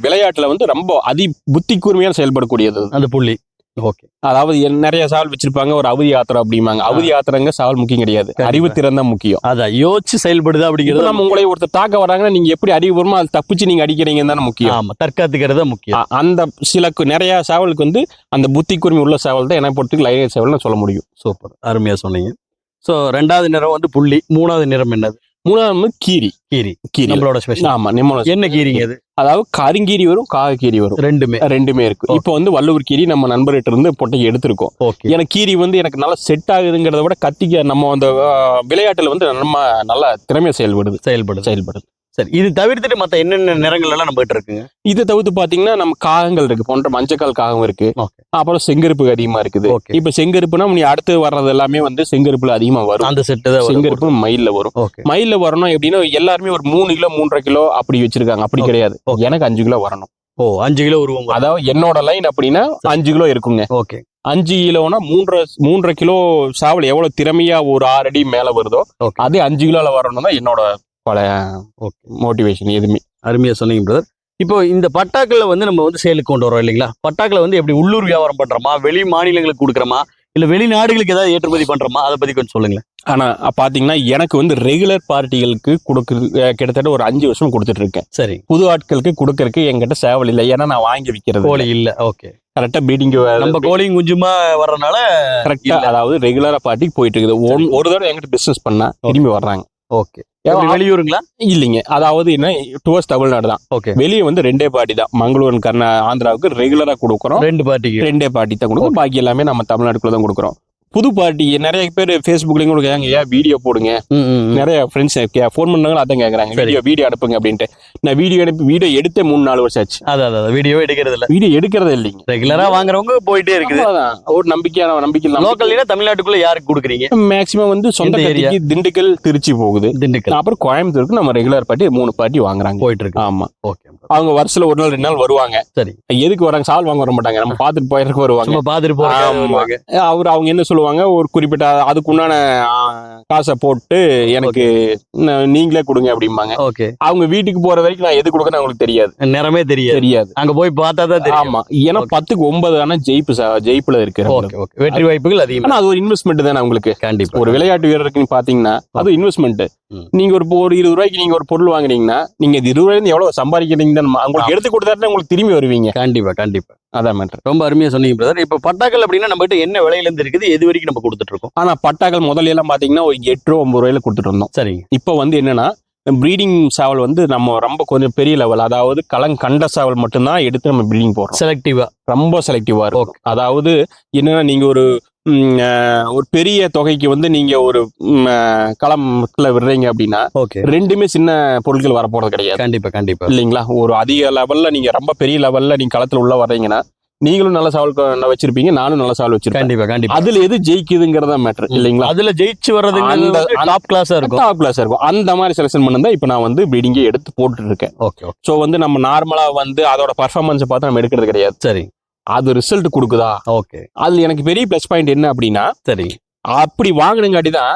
[SPEAKER 1] விளையாட்டுல வந்து ரொம்ப அதி புத்தி கூர்மையான செயல்படக்கூடியது.
[SPEAKER 2] அந்த புள்ளி. ஓகே.
[SPEAKER 1] அதாவது நிறைய சாவல் வச்சிருப்பாங்க ஒரு அவதி யாத்திரம் அப்படிம்பாங்க. அவதி யாத்திரங்க சாவல் முக்கியம் கிடையாது. அறிவு திறன் தான் முக்கியம்.
[SPEAKER 2] அதான் யோசிச்சு செயல்படுதா அப்படிங்கிறது
[SPEAKER 1] நம்ம உங்களை ஒருத்தர் தாக்க வராங்கன்னா நீங்க எப்படி அறிவுபூர்வமா அது தப்பிச்சு நீங்க அடிக்கிறீங்கன்னு தானே முக்கியம்.
[SPEAKER 2] ஆமா தற்காத்துக்கிறது முக்கியம்.
[SPEAKER 1] அந்த சில நிறைய சேவலுக்கு வந்து அந்த புத்தி கூர்மை உள்ள சேவல் தான் என்ன பொறுத்துக்கு லைன சேவல்னு சொல்ல முடியும்.
[SPEAKER 2] சூப்பர். அருமையா சொன்னீங்க. சோ ரெண்டாவது நிறம் வந்து புள்ளி. மூணாவது நிறம் என்னது?
[SPEAKER 1] மூணாவது வந்து கீரி.
[SPEAKER 2] கீரி.
[SPEAKER 1] கீரி.
[SPEAKER 2] நம்மளோட ஸ்பெஷல்
[SPEAKER 1] ஆமா நம்மளோட
[SPEAKER 2] என்ன கீரிங்க அது?
[SPEAKER 1] அதாவது கருங்கீரி வரும் காகக்கீரி வரும்.
[SPEAKER 2] ரெண்டுமே.
[SPEAKER 1] ரெண்டுமே இருக்கு. இப்போ வந்து வள்ளுவர் கீரி நம்ம நண்பர்கிட்ட இருந்து பொட்டைக்கு எடுத்திருக்கோம். எனக்கு கீரி வந்து எனக்கு நல்லா செட் ஆகுதுங்கிறத விட கத்திக்க நம்ம அந்த விளையாட்டுல வந்து நம்ம நல்லா திறமையா செயல்படுது.
[SPEAKER 2] செயல்படுது.
[SPEAKER 1] செயல்படுது.
[SPEAKER 2] சரி இது தவிர்த்துட்டு மத்த என்னென்ன நிறங்கள் எல்லாம் நம்ம கிட்ட இருக்குங்க?
[SPEAKER 1] இதை தவிர்த்து பாத்தீங்கன்னா நம்ம காகங்கள் இருக்கு. போன்ற மஞ்சக்கால் காகம் இருக்கு. அப்புறம் செங்கருப்பு அதிகமா இருக்குது. இப்ப செங்கருப்புனா நீ அடுத்து வர்றது எல்லாமே வந்து செங்கருப்புல அதிகமா வரும்.
[SPEAKER 2] அந்த செட்டு
[SPEAKER 1] செங்கருப்பு மயில்ல வரும்.
[SPEAKER 2] ஓகே.
[SPEAKER 1] மயில்ல வரணும் எப்படின்னா எல்லாருமே ஒரு மூணு கிலோ மூன்றரை கிலோ அப்படி வச்சிருக்காங்க. அப்படி. கிடையாது. எனக்கு அஞ்சு கிலோ வரணும்.
[SPEAKER 2] ஓ அஞ்சு கிலோ உருவம்
[SPEAKER 1] அதாவது என்னோட லைன் அப்படின்னா அஞ்சு கிலோ இருக்குங்க.
[SPEAKER 2] ஓகே.
[SPEAKER 1] அஞ்சு கிலோனா மூன்றரை மூன்றரை கிலோ சாவல் எவ்வளவு திறமையா ஒரு ஆறு அடி மேல வருதோ. அதே அஞ்சு கிலோல வரணும் தான் என்னோட பழைய மோட்டிவேஷன் எதுவுமே.
[SPEAKER 2] அருமையா சொன்னீங்க பிரதர் இப்போ இந்த பட்டாக்களை வந்து நம்ம வந்து சேலுக்கு கொண்டு வரோம் இல்லைங்களா? பட்டாக்களை வந்து எப்படி உள்ளூர் வியாபாரம் பண்றோமா? வெளி மாநிலங்களுக்கு கொடுக்குறோமா? இல்ல வெளிநாடுகளுக்கு ஏதாவது ஏற்றுமதி பண்றோமா? அதை பத்தி கொஞ்சம் சொல்லுங்களேன்.
[SPEAKER 1] ஆனா பாத்தீங்கன்னா எனக்கு வந்து ரெகுலர் பார்ட்டிகளுக்கு கொடுக்குற அஹ், கிட்டத்தட்ட ஒரு அஞ்சு வருஷம் கொடுத்துட்டு இருக்கேன்.
[SPEAKER 2] சரி.
[SPEAKER 1] புது ஆட்களுக்கு கொடுக்கறதுக்கு என்கிட்ட சேவல் இல்லை. ஏன்னா நான் வாங்கி விற்கிறது
[SPEAKER 2] கோழி இல்ல. ஓகே
[SPEAKER 1] கரெக்டா பீடிங்
[SPEAKER 2] நம்ம கோழியும் குஞ்சுமா வர்றதுனால
[SPEAKER 1] கரெக்டா
[SPEAKER 2] இல்ல.
[SPEAKER 1] அதாவது ரெகுலரா பார்ட்டிக்கு போயிட்டு இருக்குது. ஒன்- ஒரு தடவை என்கிட்ட பிசினஸ் பண்ணா திரும்பி வர்றாங்க.
[SPEAKER 2] ஓகே வெளியூருங்களா?
[SPEAKER 1] இல்லைங்க. அதாவது என்ன டுவர்ஸ் தமிழ்நாடு தான்.
[SPEAKER 2] ஓகே.
[SPEAKER 1] வெளியே வந்து ரெண்டே பார்ட்டி தான். மங்களூர் கர்நா ஆந்திராவுக்கு ரெகுலரா கொடுக்குறோம்.
[SPEAKER 2] ரெண்டு பார்ட்டிக்கு
[SPEAKER 1] ரெண்டே பார்ட்டி தான் கொடுக்குறோம். பாக்கி எல்லாமே நம்ம தமிழ்நாட்டுக்குள்ள தான் கொடுக்குறோம். புது பார்ட்டி நிறைய பேர் ஃபேஸ்புக்லயும் கூட கேங்க ஏன் வீடியோ போடுங்க. நிறைய ஃப்ரெண்ட்ஸ் ஃபோன் பண்ணாங்க அதான் கேக்குறாங்க.
[SPEAKER 2] சரி.
[SPEAKER 1] வீடியோ வீடியோ அனுப்புங்க அப்படின்ட்டு. நான் வீடியோ அனுப்பி வீடியோ எடுத்தே மூணு நாலு வருஷம் ஆச்சு.
[SPEAKER 2] அதான் அதான் வீடியோ எடுக்கிறது இல்ல.
[SPEAKER 1] வீடியோ எடுக்கிறதே இல்லைங்க.
[SPEAKER 2] ரெகுலரா வாங்குறவங்க போயிட்டே இருக்குது.
[SPEAKER 1] ஒரு நம்பிக்கையான நம்பிக்கை
[SPEAKER 2] லோக்கல்ல தமிழ்நாட்டுக்குள்ள யாருக்கு கொடுக்குறீங்க?
[SPEAKER 1] மேக்ஸிமம் வந்து சொந்த? கட்டிக்கு திண்டுக்கல் திருச்சி போகுது.
[SPEAKER 2] திண்டுக்கல்.
[SPEAKER 1] அப்புறம் கோயம்புத்தூருக்கு நம்ம ரெகுலர் பார்ட்டி மூணு பார்ட்டி வாங்குறாங்க.
[SPEAKER 2] போயிட்டு இருக்கு
[SPEAKER 1] ஆமா
[SPEAKER 2] ஓகே
[SPEAKER 1] அவங்க வருஷத்துல ஒரு நாள் ரெண்டு நாள் வருவாங்க.
[SPEAKER 2] சரி.
[SPEAKER 1] எதுக்கு வராங்க? சால் வாங்க வர மாட்டாங்க. நம்ம பார்த்துட்டு போயிருக்கு வருவாங்க.
[SPEAKER 2] பாத்துட்டு போறாங்க. வருவாங்க.
[SPEAKER 1] அவர் அவங்க என்ன சொல்லுவாங்க? ஒரு குறிப்பிட்ட அதுக்குண்டான காசை போட்டு எனக்கு நீங்களே கொடுங்க அப்படிம்பாங்க.
[SPEAKER 2] ஓகே.
[SPEAKER 1] அவங்க வீட்டுக்கு போற வரைக்கும் நான் எது கொடுக்கணும் அவங்களுக்கு தெரியாது.
[SPEAKER 2] நிறமே தெரியாது.
[SPEAKER 1] தெரியாது.
[SPEAKER 2] அங்க போய் பார்த்தா தான் தெரியும்.
[SPEAKER 1] ஆமா. ஏன்னா. பத்துக்கு ஒன்பது ஆனா ஜெயிப்பு ஜெயிப்புல இருக்கு
[SPEAKER 2] வெற்றி வாய்ப்புகள் அதிகம்
[SPEAKER 1] ஆனா அது ஒரு இன்வெஸ்ட்மெண்ட் தானே உங்களுக்கு
[SPEAKER 2] கண்டிப்பா.
[SPEAKER 1] ஒரு விளையாட்டு வீரருக்கு பாத்தீங்கன்னா அது இன்வெஸ்ட்மெண்ட். நீங்க ஒரு ஒரு இருபது ரூபாய்க்கு நீங்க ஒரு பொருள் வாங்குனீங்கன்னா நீங்க இருபது ரூபாய் எவ்வளவு சம்பாதிக்கிறீங்க உங்களுக்கு எடுத்து கொடுத்தாருன்னா உங்களுக்கு திரும்பி வருவீங்க.
[SPEAKER 2] கண்டிப்பா கண்டிப்பா.
[SPEAKER 1] அதான் மேட்டர்
[SPEAKER 2] ரொம்ப அருமையா சொன்னீங்க பிரதர் இப்ப பட்டாக்கள் அப்படின்னா நம்ம கிட்ட என்ன விலையில இருந்து இருக்குது? எது வரைக்கும் நம்ம கொடுத்துட்டு இருக்கோம்
[SPEAKER 1] ஆனா பட்டாக்கள் முதல்ல எல்லாம் பாத்தீங்கன்னா ஒரு எட்டு ரூபா ஒன்பது ரூபாயில கொடுத்துட்டு இருந்தோம்
[SPEAKER 2] சரிங்க.
[SPEAKER 1] இப்போ வந்து என்னன்னா ப்ரீடிங் சாவல் வந்து நம்ம ரொம்ப கொஞ்சம் பெரிய லெவல் அதாவது களம் கண்ட சாவல் மட்டும்தான் எடுத்து நம்ம ப்ரீடிங் போடுறோம்.
[SPEAKER 2] செலக்டிவா
[SPEAKER 1] ரொம்ப செலக்டிவா இருக்கும். அதாவது என்னன்னா நீங்க ஒரு ஒரு பெரிய தொகைக்கு வந்து நீங்க ஒரு களம்ல விடுறீங்க அப்படின்னா
[SPEAKER 2] ஓகே.
[SPEAKER 1] ரெண்டுமே சின்ன பொருட்கள் வரப்போறது கிடையாது.
[SPEAKER 2] கண்டிப்பா கண்டிப்பா.
[SPEAKER 1] இல்லைங்களா? ஒரு அதிக லெவல்ல நீங்க ரொம்ப பெரிய லெவல்ல நீங்க களத்துல உள்ள வர்றீங்கன்னா நீங்களும் நல்ல சாவல் வச்சிருப்பீங்க நானும் நல்ல சாவல் வச்சிருப்பேன்.
[SPEAKER 2] கண்டிப்பா கண்டிப்பா.
[SPEAKER 1] அதுல எது ஜெயிக்குதுங்கிறதா மேட்டர் இல்லைங்களா?
[SPEAKER 2] அதுல ஜெயிச்சு வந்து டாப் கிளாஸா இருக்கும்.
[SPEAKER 1] டாப் கிளாஸ் இருக்கும். அந்த மாதிரி செலக்ஷன் பண்ணி இப்போ நான் வந்து ப்ரீடிங்கே எடுத்து போட்டுட்டு இருக்கேன்.
[SPEAKER 2] Okay okay.
[SPEAKER 1] ஸோ வந்து நம்ம நார்மலா வந்து அதோட பர்ஃபார்மன்ஸை பார்த்து நம்ம எடுக்கிறது கிடையாது.
[SPEAKER 2] சரி.
[SPEAKER 1] அது ரிசல்ட் கொடுக்குதா?
[SPEAKER 2] ஓகே.
[SPEAKER 1] அதுல எனக்கு பெரிய ப்ளஸ் பாயிண்ட் என்ன அப்படின்னா
[SPEAKER 2] சரி.
[SPEAKER 1] அப்படி வாங்கினங்காட்டி தான்.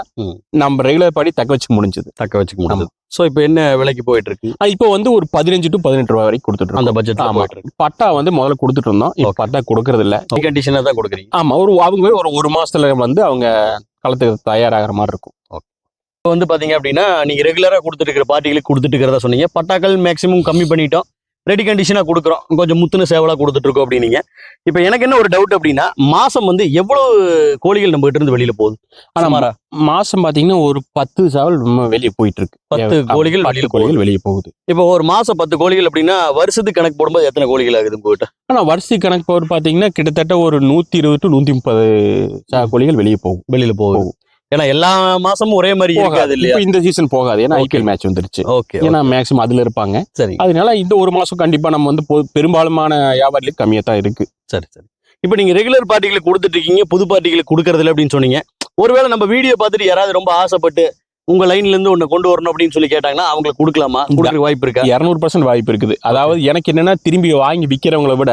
[SPEAKER 1] நம்ம ரெகுலர் படி தக்க வச்சுக்க முடிஞ்சது.
[SPEAKER 2] தக்க வச்சுக்க முடியுது சோ இப்போ என்ன விலைக்கு போயிட்டு இருக்கு
[SPEAKER 1] இப்போ வந்து ஒரு பதினஞ்சு டு பதினெட்டு ரூபாய் வரைக்கும் கொடுத்துட்டு
[SPEAKER 2] அந்த
[SPEAKER 1] ஆமா.
[SPEAKER 2] போயிட்டு இருக்கு
[SPEAKER 1] பட்டா வந்து முதல்ல கொடுத்துட்டு இருந்தோம் இப்போ. பட்டா கொடுக்கறது இல்ல
[SPEAKER 2] கண்டிஷனா தான் கொடுக்குறீங்க.
[SPEAKER 1] ஆமா. ஒரு அவங்க ஒரு ஒரு மாசத்துல வந்து அவங்க களத்துக்கு தயாராகிற மாதிரி இருக்கும்.
[SPEAKER 2] இப்போ வந்து பாத்தீங்க அப்படின்னா நீங்க ரெகுலரா கொடுத்துட்டு இருக்கிற பார்ட்டிகளுக்கு கொடுத்துட்டு இருக்கிறதா சொன்னீங்க. பட்டாக்கள் மேக்ஸிமம் கம்மி பண்ணிட்டோம். ரெடி கண்டிஷனா கொடுக்குறோம். கொஞ்சம் முத்துன சேவலா கொடுத்துட்டு இருக்கோம் அப்படின்னீங்க. இப்போ எனக்கு என்ன ஒரு டவுட் அப்படின்னா மாசம் வந்து எவ்வளவு கோழிகள் நம்ம கிட்ட இருந்து வெளியில போகுது?
[SPEAKER 1] ஆனா
[SPEAKER 2] சுமாரா
[SPEAKER 1] மாசம் பாத்தீங்கன்னா ஒரு பத்து சாவல் வெளியே போயிட்டு இருக்கு
[SPEAKER 2] பத்து கோழிகள் வெளியில
[SPEAKER 1] கோழிகள் வெளியே போகுது.
[SPEAKER 2] இப்போ ஒரு மாசம் பத்து கோழிகள் அப்படின்னா வருஷத்துக்கு கணக்கு போடும்போது எத்தனை கோழிகள் ஆகுது உங்ககிட்ட?
[SPEAKER 1] ஆனா வருஷ கணக்கு பவர் பாத்தீங்கன்னா கிட்டத்தட்ட ஒரு நூத்தி இருபது டு நூத்தி முப்பது கோழிகள் வெளியே போகும்.
[SPEAKER 2] வெளியில போகுது. ஏன்னா எல்லா மாசமும் ஒரே மாதிரி இருக்காது இல்லையா?
[SPEAKER 1] இந்த சீசன் போகாது. ஏன்னா. ஐபிஎல் மேட்ச் வந்துருச்சு.
[SPEAKER 2] ஓகே
[SPEAKER 1] ஏன்னா மேக்ஸிமம் அதுல இருப்பாங்க.
[SPEAKER 2] சரி
[SPEAKER 1] அதனால இந்த ஒரு மாசம் கண்டிப்பா நம்ம வந்து பெரும்பாலுமான வியாபாரிகளுக்கு கம்மியா தான் இருக்கு.
[SPEAKER 2] சரி சரி. இப்போ நீங்க ரெகுலர் பார்ட்டிகளுக்கு கொடுத்துட்டு இருக்கீங்க புது பார்ட்டிகளுக்கு கொடுக்கறதில்ல அப்படின்னு சொன்னீங்க. ஒருவேளை நம்ம வீடியோ பார்த்துட்டு யாராவது ரொம்ப ஆசைப்பட்டு உங்க லைன்ல இருந்து ஒண்ணு கொண்டு வரணும் அப்படின்னு சொல்லி கேட்டாங்கன்னா அவங்களுக்கு கொடுக்கலாமா? கொடுக்குற வாய்ப்பு இருக்கா?
[SPEAKER 1] இருநூறு பர்சன்ட் வாய்ப்பு இருக்குது. அதாவது எனக்கு என்னன்னா திரும்பி வாங்கி விக்கிறவங்கள விட.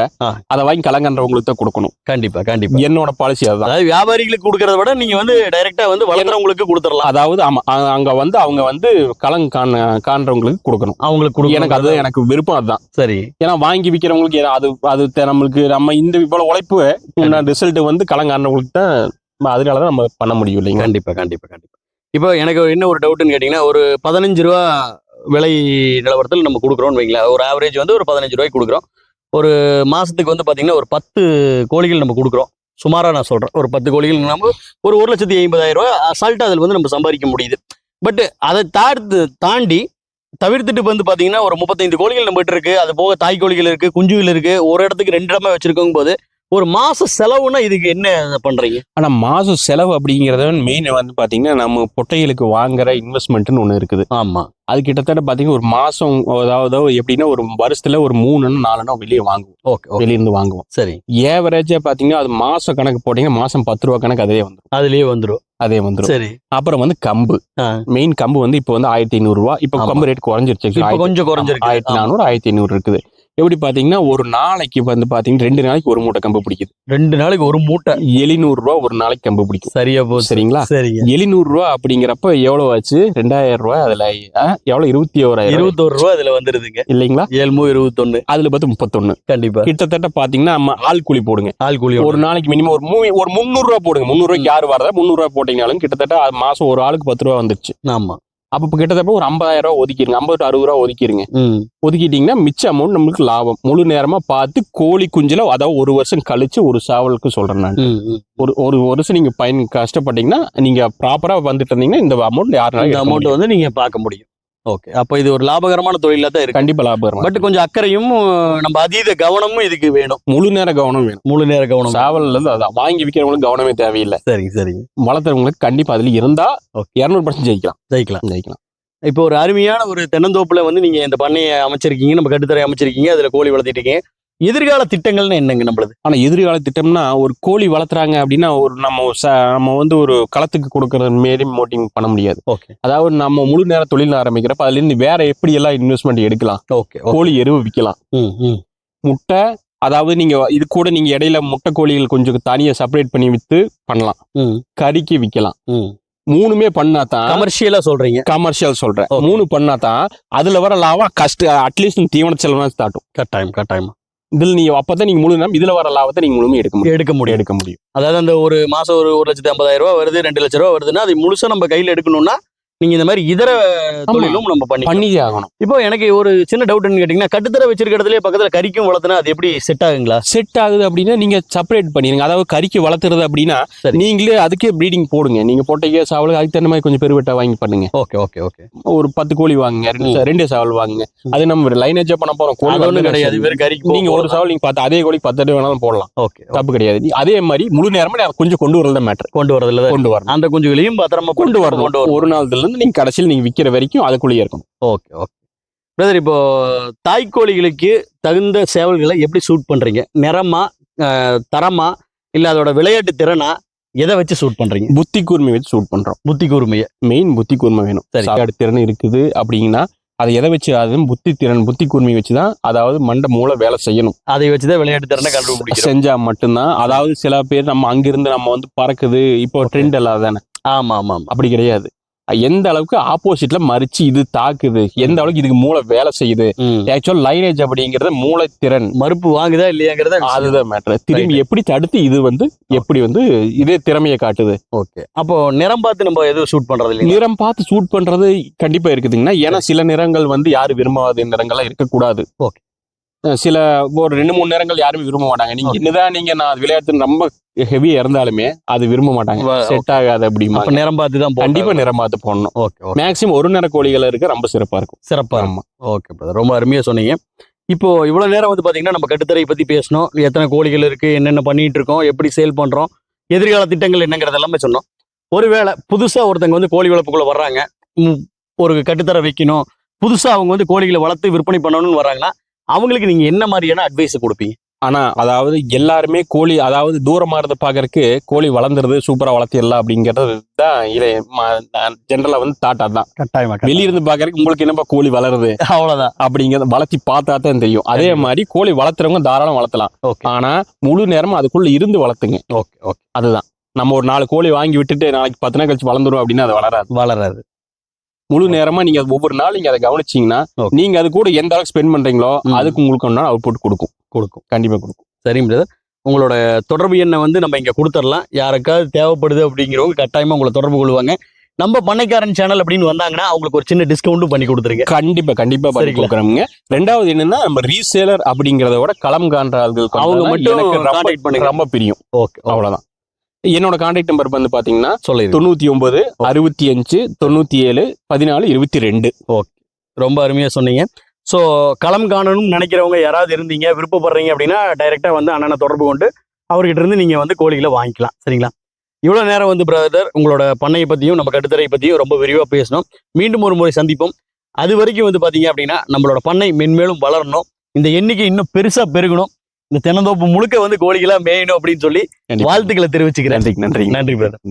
[SPEAKER 1] அதை வாங்கி கலங்கன்றவங்களுக்கு தான் கொடுக்கணும்.
[SPEAKER 2] கண்டிப்பா கண்டிப்பா.
[SPEAKER 1] என்னோட பாலிசி அதுதான்.
[SPEAKER 2] அதாவது வியாபாரிகளுக்கு கொடுக்கறத விட நீங்க வந்து டைரக்டா வந்து வளர்க்குறவங்களுக்கு கொடுத்துடலாம்.
[SPEAKER 1] அதாவது ஆமா அங்க வந்து அவங்க வந்து களம் காண காண்றவங்களுக்கு கொடுக்கணும்.
[SPEAKER 2] அவங்களுக்கு கொடுக்கணும்.
[SPEAKER 1] எனக்கு அது எனக்கு விருப்பம் அதுதான்.
[SPEAKER 2] சரி.
[SPEAKER 1] ஏன்னா வாங்கி விக்கிறவங்களுக்கு ஏன்னா அது அது நம்மளுக்கு நம்ம இந்த இவ்வளவு உழைப்பு ரிசல்ட் வந்து களம் காண்றவங்களுக்கு தான் அதனாலதான் நம்ம பண்ண முடியும் இல்லைங்க
[SPEAKER 2] கண்டிப்பா கண்டிப்பா கண்டிப்பா. இப்போ எனக்கு என்ன ஒரு டவுட்டுன்னு கேட்டிங்கன்னா ஒரு பதினஞ்சு ரூபா விலை நிலவரத்தில் நம்ம கொடுக்குறோம்னு வைங்களேன். ஒரு ஆவரேஜ் வந்து ஒரு பதினஞ்சு ரூபாய்க்கு கொடுக்குறோம். ஒரு மாதத்துக்கு வந்து பார்த்திங்கன்னா ஒரு பத்து கோழிகள் நம்ம கொடுக்குறோம். சுமாராக நான் சொல்கிறேன் ஒரு பத்து கோழிகள் நம்ம ஒரு ஒரு லட்சத்தி ஐம்பதாயிரம் ரூபாய் அசால்ட்டாக அதில் வந்து நம்ம சம்பாதிக்க முடியுது. பட் அதை தாழ்த்து தாண்டி தவிர்த்துட்டு வந்து பார்த்தீங்கன்னா ஒரு முப்பத்தைந்து கோழிகள் நம்மகிட்ட இருக்குது அது போக தாய் கோழிகள் இருக்குது குஞ்சுகள் இருக்குது ஒரு இடத்துக்கு ரெண்டு இடமா வச்சுருக்கும் போது ஒரு மாச செலவுனா இதுக்கு என்ன பண்றீங்க?
[SPEAKER 1] ஆனா மாசம் செலவு அப்படிங்கறத மெயின் வந்து பாத்தீங்கன்னா நம்ம பொட்டைகளுக்கு வாங்குற இன்வெஸ்ட்மெண்ட்னு ஒண்ணு இருக்குது.
[SPEAKER 2] ஆமா.
[SPEAKER 1] அது கிட்டத்தட்ட பாத்தீங்கன்னா ஒரு மாசம் அதாவது எப்படின்னா ஒரு வருஷத்துல ஒரு மூணு நாலு வெளியே வாங்குவோம்.
[SPEAKER 2] Okay okay.
[SPEAKER 1] வெளிய இருந்து வாங்குவோம்.
[SPEAKER 2] சரி.
[SPEAKER 1] ஏவரேஜா பாத்தீங்கன்னா அது மாசம் கணக்கு போட்டீங்கன்னா மாசம் பத்து ரூபா கணக்கு அதே வந்துடும்
[SPEAKER 2] அதுலயே வந்துரும்.
[SPEAKER 1] அதே வந்துடும்
[SPEAKER 2] சரி.
[SPEAKER 1] அப்புறம் வந்து கம்பு. மெயின் கம்பு வந்து இப்போ வந்து ஆயிரத்தி ஐநூறு ரூபா. இப்போ. கம்பு ரேட் குறைஞ்சிருச்சு.
[SPEAKER 2] கொஞ்சம் குறைஞ்சிருக்கு.
[SPEAKER 1] ஆயிரத்தி நானூறு ஆயிரத்தி ஐநூறு இருக்குது. எப்படி பாத்தீங்கன்னா ஒரு நாளைக்கு வந்து பாத்தீங்கன்னா ரெண்டு நாளைக்கு ஒரு மூட்டை கம்பு பிடிக்குது.
[SPEAKER 2] ரெண்டு நாளைக்கு ஒரு மூட்டை?
[SPEAKER 1] எழுநூறு ரூபா ஒரு நாளைக்கு கம்பு பிடிக்கும்.
[SPEAKER 2] சரியா போச்சு.
[SPEAKER 1] சரிங்களா?
[SPEAKER 2] சரிங்க.
[SPEAKER 1] எழுநூறு ரூபா அப்படிங்கிறப்ப எவ்வளவு ஆச்சு? ரெண்டாயிரம் ரூபாய் அதுல எவ்வளவு? இருபத்தி ஓராயிரம்
[SPEAKER 2] இருபத்தோரு ரூபா இதுல வந்துருதுங்க.
[SPEAKER 1] இல்லைங்களா?
[SPEAKER 2] ஏழ்மூ இருபத்தொன்னு.
[SPEAKER 1] அதுல பார்த்து முப்பத்தொன்னு.
[SPEAKER 2] கண்டிப்பா.
[SPEAKER 1] கிட்டத்தட்ட பாத்தீங்கன்னா நம்ம ஆள் கூலி போடுங்க.
[SPEAKER 2] ஆள் கூலி
[SPEAKER 1] ஒரு நாளைக்கு மினிமம் ஒரு மூ ஒரு முந்நூறு ரூபா போடுங்க. முந்நூறு ரூபாய்க்கு யாரு வரதா? முந்நூறு ரூபாய் போட்டீங்கனாலும் கிட்டத்தட்ட மாசம் ஒரு ஆளுக்கு பத்து ரூபா வந்துருச்சு.
[SPEAKER 2] ஆமா.
[SPEAKER 1] அப்ப கிட்டத்தட்ட ஒரு ஐம்பதாயிரம் ரூபாய் ஒதுக்கிருங்க ஐம்பது to அறுபது ரூபா ஒதுக்கிருங்க
[SPEAKER 2] ம்.
[SPEAKER 1] ஒதுக்கிட்டீங்கன்னா மிச்ச அமௌண்ட் நம்மளுக்கு லாபம். முழு நேரமா பார்த்து கோழி குஞ்சுல அதாவது ஒரு வருஷம் கழிச்சு ஒரு சாவலுக்கு சொல்றேன் நான். ஒரு ஒரு வருஷம் நீங்க பயன் கஷ்டப்பட்டீங்கன்னா நீங்க ப்ராப்பரா வந்துட்டு இருந்தீங்கன்னா இந்த அமௌண்ட் யாருனாலும்
[SPEAKER 2] அமௌண்ட் வந்து நீங்க பார்க்க முடியும். ஓகே அப்ப இது ஒரு லாபகரமான தொழிலா தான் இருக்கு.
[SPEAKER 1] கண்டிப்பா லாபம்
[SPEAKER 2] பட் கொஞ்சம் அக்கறையும் நம்ம அதீத கவனமும் இதுக்கு வேணும்.
[SPEAKER 1] முழு நேர கவனம் வேணும்.
[SPEAKER 2] முழு நேர கவனம்.
[SPEAKER 1] சாவல்ல இருந்து அதான் வாங்கி விற்கிறவங்களுக்கு கவனமே தேவையில்லை.
[SPEAKER 2] சரிங்க சரிங்க
[SPEAKER 1] வளர்த்துறவங்களுக்கு கண்டிப்பா அதுல இருந்தா இரநூறு பர்சன்ட் ஜெயிக்கலாம்.
[SPEAKER 2] ஜெயிக்கலாம்.
[SPEAKER 1] ஜெயிக்கலாம்.
[SPEAKER 2] இப்போ ஒரு அருமையான ஒரு தென்னந்தோப்புல வந்து நீங்க இந்த பண்ணையை அமைச்சிருக்கீங்க நம்ம கட்டுத்தரை அமைச்சிருக்கீங்க அதுல கோழி வளர்த்திட்டீங்க எதிர்கால திட்டங்கள்னு என்னங்க நம்மளது?
[SPEAKER 1] ஆனா எதிர்கால திட்டம்னா ஒரு கோழி வளர்த்துறாங்க அப்படின்னா ஒரு நம்ம நம்ம வந்து ஒரு களத்துக்கு கொடுக்கற மாரி மோட்டிங் பண்ண முடியாது.
[SPEAKER 2] ஓகே.
[SPEAKER 1] அதாவது நம்ம முழு நேர தொழில் ஆரம்பிக்கிறப்ப அதுல இருந்து வேற எப்படி எல்லாம் இன்வெஸ்ட்மெண்ட் எடுக்கலாம்?
[SPEAKER 2] ஓகே
[SPEAKER 1] கோழி எருவு விற்கலாம் முட்டை அதாவது நீங்க இது கூட நீங்க இடையில முட்டை கோழிகள் கொஞ்சம் தனியா செப்பரேட் பண்ணி வித்து பண்ணலாம். கறிக்கு விற்கலாம் மூணுமே பண்ணா தான்
[SPEAKER 2] கமர்ஷியலா சொல்றீங்க.
[SPEAKER 1] கமர்ஷியல் சொல்றேன். மூணு பண்ணா தான் அதுல வர லாபம் கஷ்ட அட்லீஸ்ட் தீவன செலவு தாட்டும்
[SPEAKER 2] கட்டாயம் கட்டாயம்.
[SPEAKER 1] இதுல நீங்க அப்பதான் நீங்க முழு நேரம் இதுல வர லாபத்தை நீங்க முழுமையா எடுக்க முடியும்.
[SPEAKER 2] எடுக்க முடியும்.
[SPEAKER 1] எடுக்க முடியும்.
[SPEAKER 2] அதாவது அந்த ஒரு மாசம் ஒரு ஒரு லட்சத்தி ஐம்பதாயிரம் ரூபாய் வருது ரெண்டு லட்சம் ரூபாய் வருதுன்னா அது முழுசா நம்ம கையில எடுக்கணும்னா நீங்க இந்த மாதிரி இதர தொழிலும் நம்ம பண்ணி
[SPEAKER 1] பண்ணியே ஆகணும்.
[SPEAKER 2] இப்போ எனக்கு ஒரு சின்ன டவுட்னு கேட்டீங்கன்னா கட்டுத்தர வச்சிருக்க இடத்துல பக்கத்துல கறிக்கும் வளர்த்துனா அது எப்படி செட் ஆகுங்களா?
[SPEAKER 1] செட் ஆகுது அப்படின்னா நீங்க செப்பரேட் பண்ணிருங்க. அதாவது கறிக்கு வளர்த்துறது அப்படின்னா. நீங்களே அதுக்கே ப்ரீடிங் போடுங்க. நீங்க போட்டீங்க சாவலுக்கு அதுக்கு தகுந்த மாதிரி கொஞ்சம் பெருவெட்டா வாங்கி பண்ணுங்க.
[SPEAKER 2] ஓகே ஓகே ஓகே
[SPEAKER 1] ஒரு பத்து கோழி வாங்குங்க ரெண்டு சாவல் வாங்குங்க. அது நம்ம லைனேஜா பண்ண போறோம். கோழி வளர்த்து
[SPEAKER 2] கிடையாது. வெறும் கறிக்கு
[SPEAKER 1] நீங்க ஒரு சாவல் நீங்க பார்த்து அதே கோழி பத்து அடி வேணாலும் போடலாம்.
[SPEAKER 2] ஓகே
[SPEAKER 1] தப்பு கிடையாது. அதே மாதிரி முழு நேரமா கொஞ்சம் கொண்டு வரது மேட்டர்
[SPEAKER 2] கொண்டு வரதுல
[SPEAKER 1] கொண்டு வரணும்.
[SPEAKER 2] அந்த குஞ்சுகளையும் பத்திரமா
[SPEAKER 1] கொண்டு வரணும். ஒரு நாள்ல இருந்து நீங்க கடைசியில் நீங்க விக்கிற வரைக்கும் அதுக்குள்ளேயே இருக்கணும்.
[SPEAKER 2] Okay okay. பிரதர் இப்போ தாய்க்கோழிகளுக்கு தகுந்த சேவல்களை எப்படி சூட் பண்றீங்க? நிறமா தரமா இல்ல அதோட விளையாட்டு திறனா எதை வச்சு சூட் பண்றீங்க?
[SPEAKER 1] புத்தி கூர்மை வச்சு சூட் பண்றோம்.
[SPEAKER 2] புத்தி கூர்மைய.
[SPEAKER 1] மெயின் புத்தி கூர்மை வேணும். சாப்பாடு திறன் இருக்குது அப்படின்னா அதை எதை வச்சு அது புத்தி திறன் புத்தி கூர்மை வச்சு தான் அதாவது மண்டை மூளை வேலை செய்யணும்.
[SPEAKER 2] அதை வச்சுதான் விளையாட்டு திறனை கண்டுபிடிக்கிறோம்.
[SPEAKER 1] செஞ்சா மட்டும்தான். அதாவது சில பேர் நம்ம அங்கிருந்து நம்ம வந்து பறக்குது. இப்போ ட்ரெண்ட் எல்லாம் தானே
[SPEAKER 2] ஆமா ஆமா
[SPEAKER 1] அப்படி கிடையாது. எந்த அளவுக்கு ஆப்போசிட்ல மறிச்சு இது தாக்குது எந்த அளவுக்கு இதுக்கு மூளை வேலை செய்யுது. ஆக்சுவல் லைனேஜ் அப்படிங்கறது மூளை திறன்
[SPEAKER 2] மறுப்பு வாங்குதா இல்லையாங்கிறத
[SPEAKER 1] அதுதான் மேட்ரு திரும்பி எப்படி தடுத்து இது வந்து எப்படி வந்து இதே திறமையை காட்டுது.
[SPEAKER 2] ஓகே அப்போ நிறம் பார்த்து நம்ம எதுவும் ஷூட் பண்றது இல்லைங்க
[SPEAKER 1] நிறம் பார்த்து சூட் பண்றது கண்டிப்பா இருக்குதுங்கன்னா ஏன்னா சில நிறங்கள் வந்து யாரும் விரும்பாத நிறங்கள்லாம் இருக்கக்கூடாது.
[SPEAKER 2] Okay.
[SPEAKER 1] சில ஒரு ரெண்டு மூணு நிறங்கள் யாருமே விரும்ப மாட்டாங்க. நீங்க. என்னதான் நீங்க நான் விளையாட்டு ரொம்ப ஹெவியா இருந்தாலுமே அது விரும்ப மாட்டாங்க. செட் ஆகாது அப்படிமா
[SPEAKER 2] அப்ப நிறம் பார்த்து தான்
[SPEAKER 1] கண்டிப்பா நிறம் பார்த்து போடணும்.
[SPEAKER 2] ஓகே
[SPEAKER 1] மேக்சிமம் ஒரு நிற கோழிகள் இருக்க ரொம்ப சிறப்பா இருக்கும்.
[SPEAKER 2] சிறப்பா.
[SPEAKER 1] ஆமா.
[SPEAKER 2] ஓகே பிரதர் ரொம்ப அருமையா சொன்னீங்க. இப்போ இவ்வளவு நேரம் வந்து பாத்தீங்கன்னா நம்ம கட்டுத்தரை பத்தி பேசணும். எத்தனை கோழிகள் இருக்கு என்னென்ன பண்ணிட்டு இருக்கோம் எப்படி சேல் பண்றோம் எதிர்கால திட்டங்கள் என்னங்கிறது எல்லாமே சொன்னோம். ஒருவேளை புதுசா ஒருத்தங்க வந்து கோழி வளர்ப்புக்குள்ள வர்றாங்க ஒரு கட்டுத்தரை வைக்கணும் புதுசா அவங்க வந்து கோழிகளை வளர்த்து விற்பனை பண்ணணும்னு வர்றாங்கன்னா அவங்களுக்கு நீங்க என்ன மாதிரியான அட்வைஸ் கொடுப்பீங்க?
[SPEAKER 1] ஆனா அதாவது எல்லாருமே கோழி அதாவது தூரமா இருந்து பாக்குறதுக்கு கோழி வளர்ந்துருது சூப்பரா வளர்த்திடலாம் அப்படிங்கிறது தான் ஜென்ரலா வந்து தாட் அதான்
[SPEAKER 2] கட்டாயமா
[SPEAKER 1] வெளிய இருந்து பாக்குறதுக்கு உங்களுக்கு என்னப்பா கோழி வளருது?
[SPEAKER 2] அவ்வளவுதான்.
[SPEAKER 1] அப்படிங்கறத வளர்த்தி பார்த்தா தான் தெரியும். அதே. மாதிரி கோழி வளர்த்துறவங்க தாராளம் வளர்த்தலாம். ஆனா முழு நேரமும் அதுக்குள்ள இருந்து வளர்த்துங்க.
[SPEAKER 2] Okay okay.
[SPEAKER 1] அதுதான். நம்ம ஒரு நாலு கோழி வாங்கி விட்டுட்டு நாளைக்கு பத்து நாள் கழிச்சு வளர்ந்துரும் அப்படின்னா அது வளராது.
[SPEAKER 2] வளராது.
[SPEAKER 1] முழு நேரமா நீங்க ஒவ்வொரு நாள் நீங்க அதை கவனிச்சீங்கன்னா. நீங்க அது கூட எந்த அளவுக்கு ஸ்பெண்ட் பண்றீங்களோ. அதுக்கு உங்களுக்கு ஒன்னா அவுட்புட் கொடுக்கும்.
[SPEAKER 2] கொடுக்கும்.
[SPEAKER 1] கண்டிப்பா கொடுக்கும்.
[SPEAKER 2] சரிங்க பிரதர் உங்களோட தொடர்பு எண்ணை வந்து நம்ம இங்க கொடுத்துடலாம். யாருக்காவது தேவைப்படுது அப்படிங்கிறவங்க கட்டாயமா உங்களை தொடர்பு கொள்வாங்க. நம்ம பண்ணைக்காரன் சேனல் அப்படின்னு வந்தாங்கன்னா அவங்களுக்கு ஒரு சின்ன டிஸ்கவுண்ட்டும் பண்ணி கொடுத்துருங்க.
[SPEAKER 1] கண்டிப்பா கண்டிப்பா பண்ணி? கொடுக்குறோங்க ரெண்டாவது என்னன்னா நம்ம ரீசேலர் அப்படிங்கறத விட களம் காண்ற ஆள்கள்
[SPEAKER 2] அவங்க மட்டும்
[SPEAKER 1] ரொம்ப பிரியும்.
[SPEAKER 2] ஓகே
[SPEAKER 1] அவ்வளவுதான். என்னோட கான்டாக்ட் நம்பர் வந்து பாத்தீங்கன்னா தொண்ணூத்தி ஒன்பது அறுபத்தி அஞ்சு தொண்ணூத்தி ஏழு பதினாலு இருபத்தி ரெண்டு.
[SPEAKER 2] ரொம்ப அருமையா சொன்னீங்க. ஸோ களம் காணணும்னு நினைக்கிறவங்க யாராவது இருந்தீங்க விருப்பப்படுறீங்க அப்படின்னா டைரக்டா வந்து அண்ணனை தொடர்பு கொண்டு அவர்கிட்ட இருந்து நீங்க வந்து கோழிகளை வாங்கிக்கலாம். சரிங்களா? இவ்வளவு நேரம் வந்து பிரதர் உங்களோட பண்ணையை பத்தியும் நம்ம கட்டுத்தரை பத்தியும் ரொம்ப விரிவா பேசணும். மீண்டும் ஒரு முறை சந்திப்போம். அது வரைக்கும் வந்து பாத்தீங்க அப்படின்னா நம்மளோட பண்ணை மென்மேலும் வளரணும். இந்த எண்ணிக்கை இன்னும் பெருசா பெருகணும். இந்த தென்னந்தோப்பு முழுக்க வந்து கோழிகளா மேயணும் அப்படின்னு சொல்லி. வாழ்த்துக்களை தெரிவிச்சுக்கிறேன்.
[SPEAKER 1] நன்றி நன்றி.
[SPEAKER 2] நன்றி பிரதர்.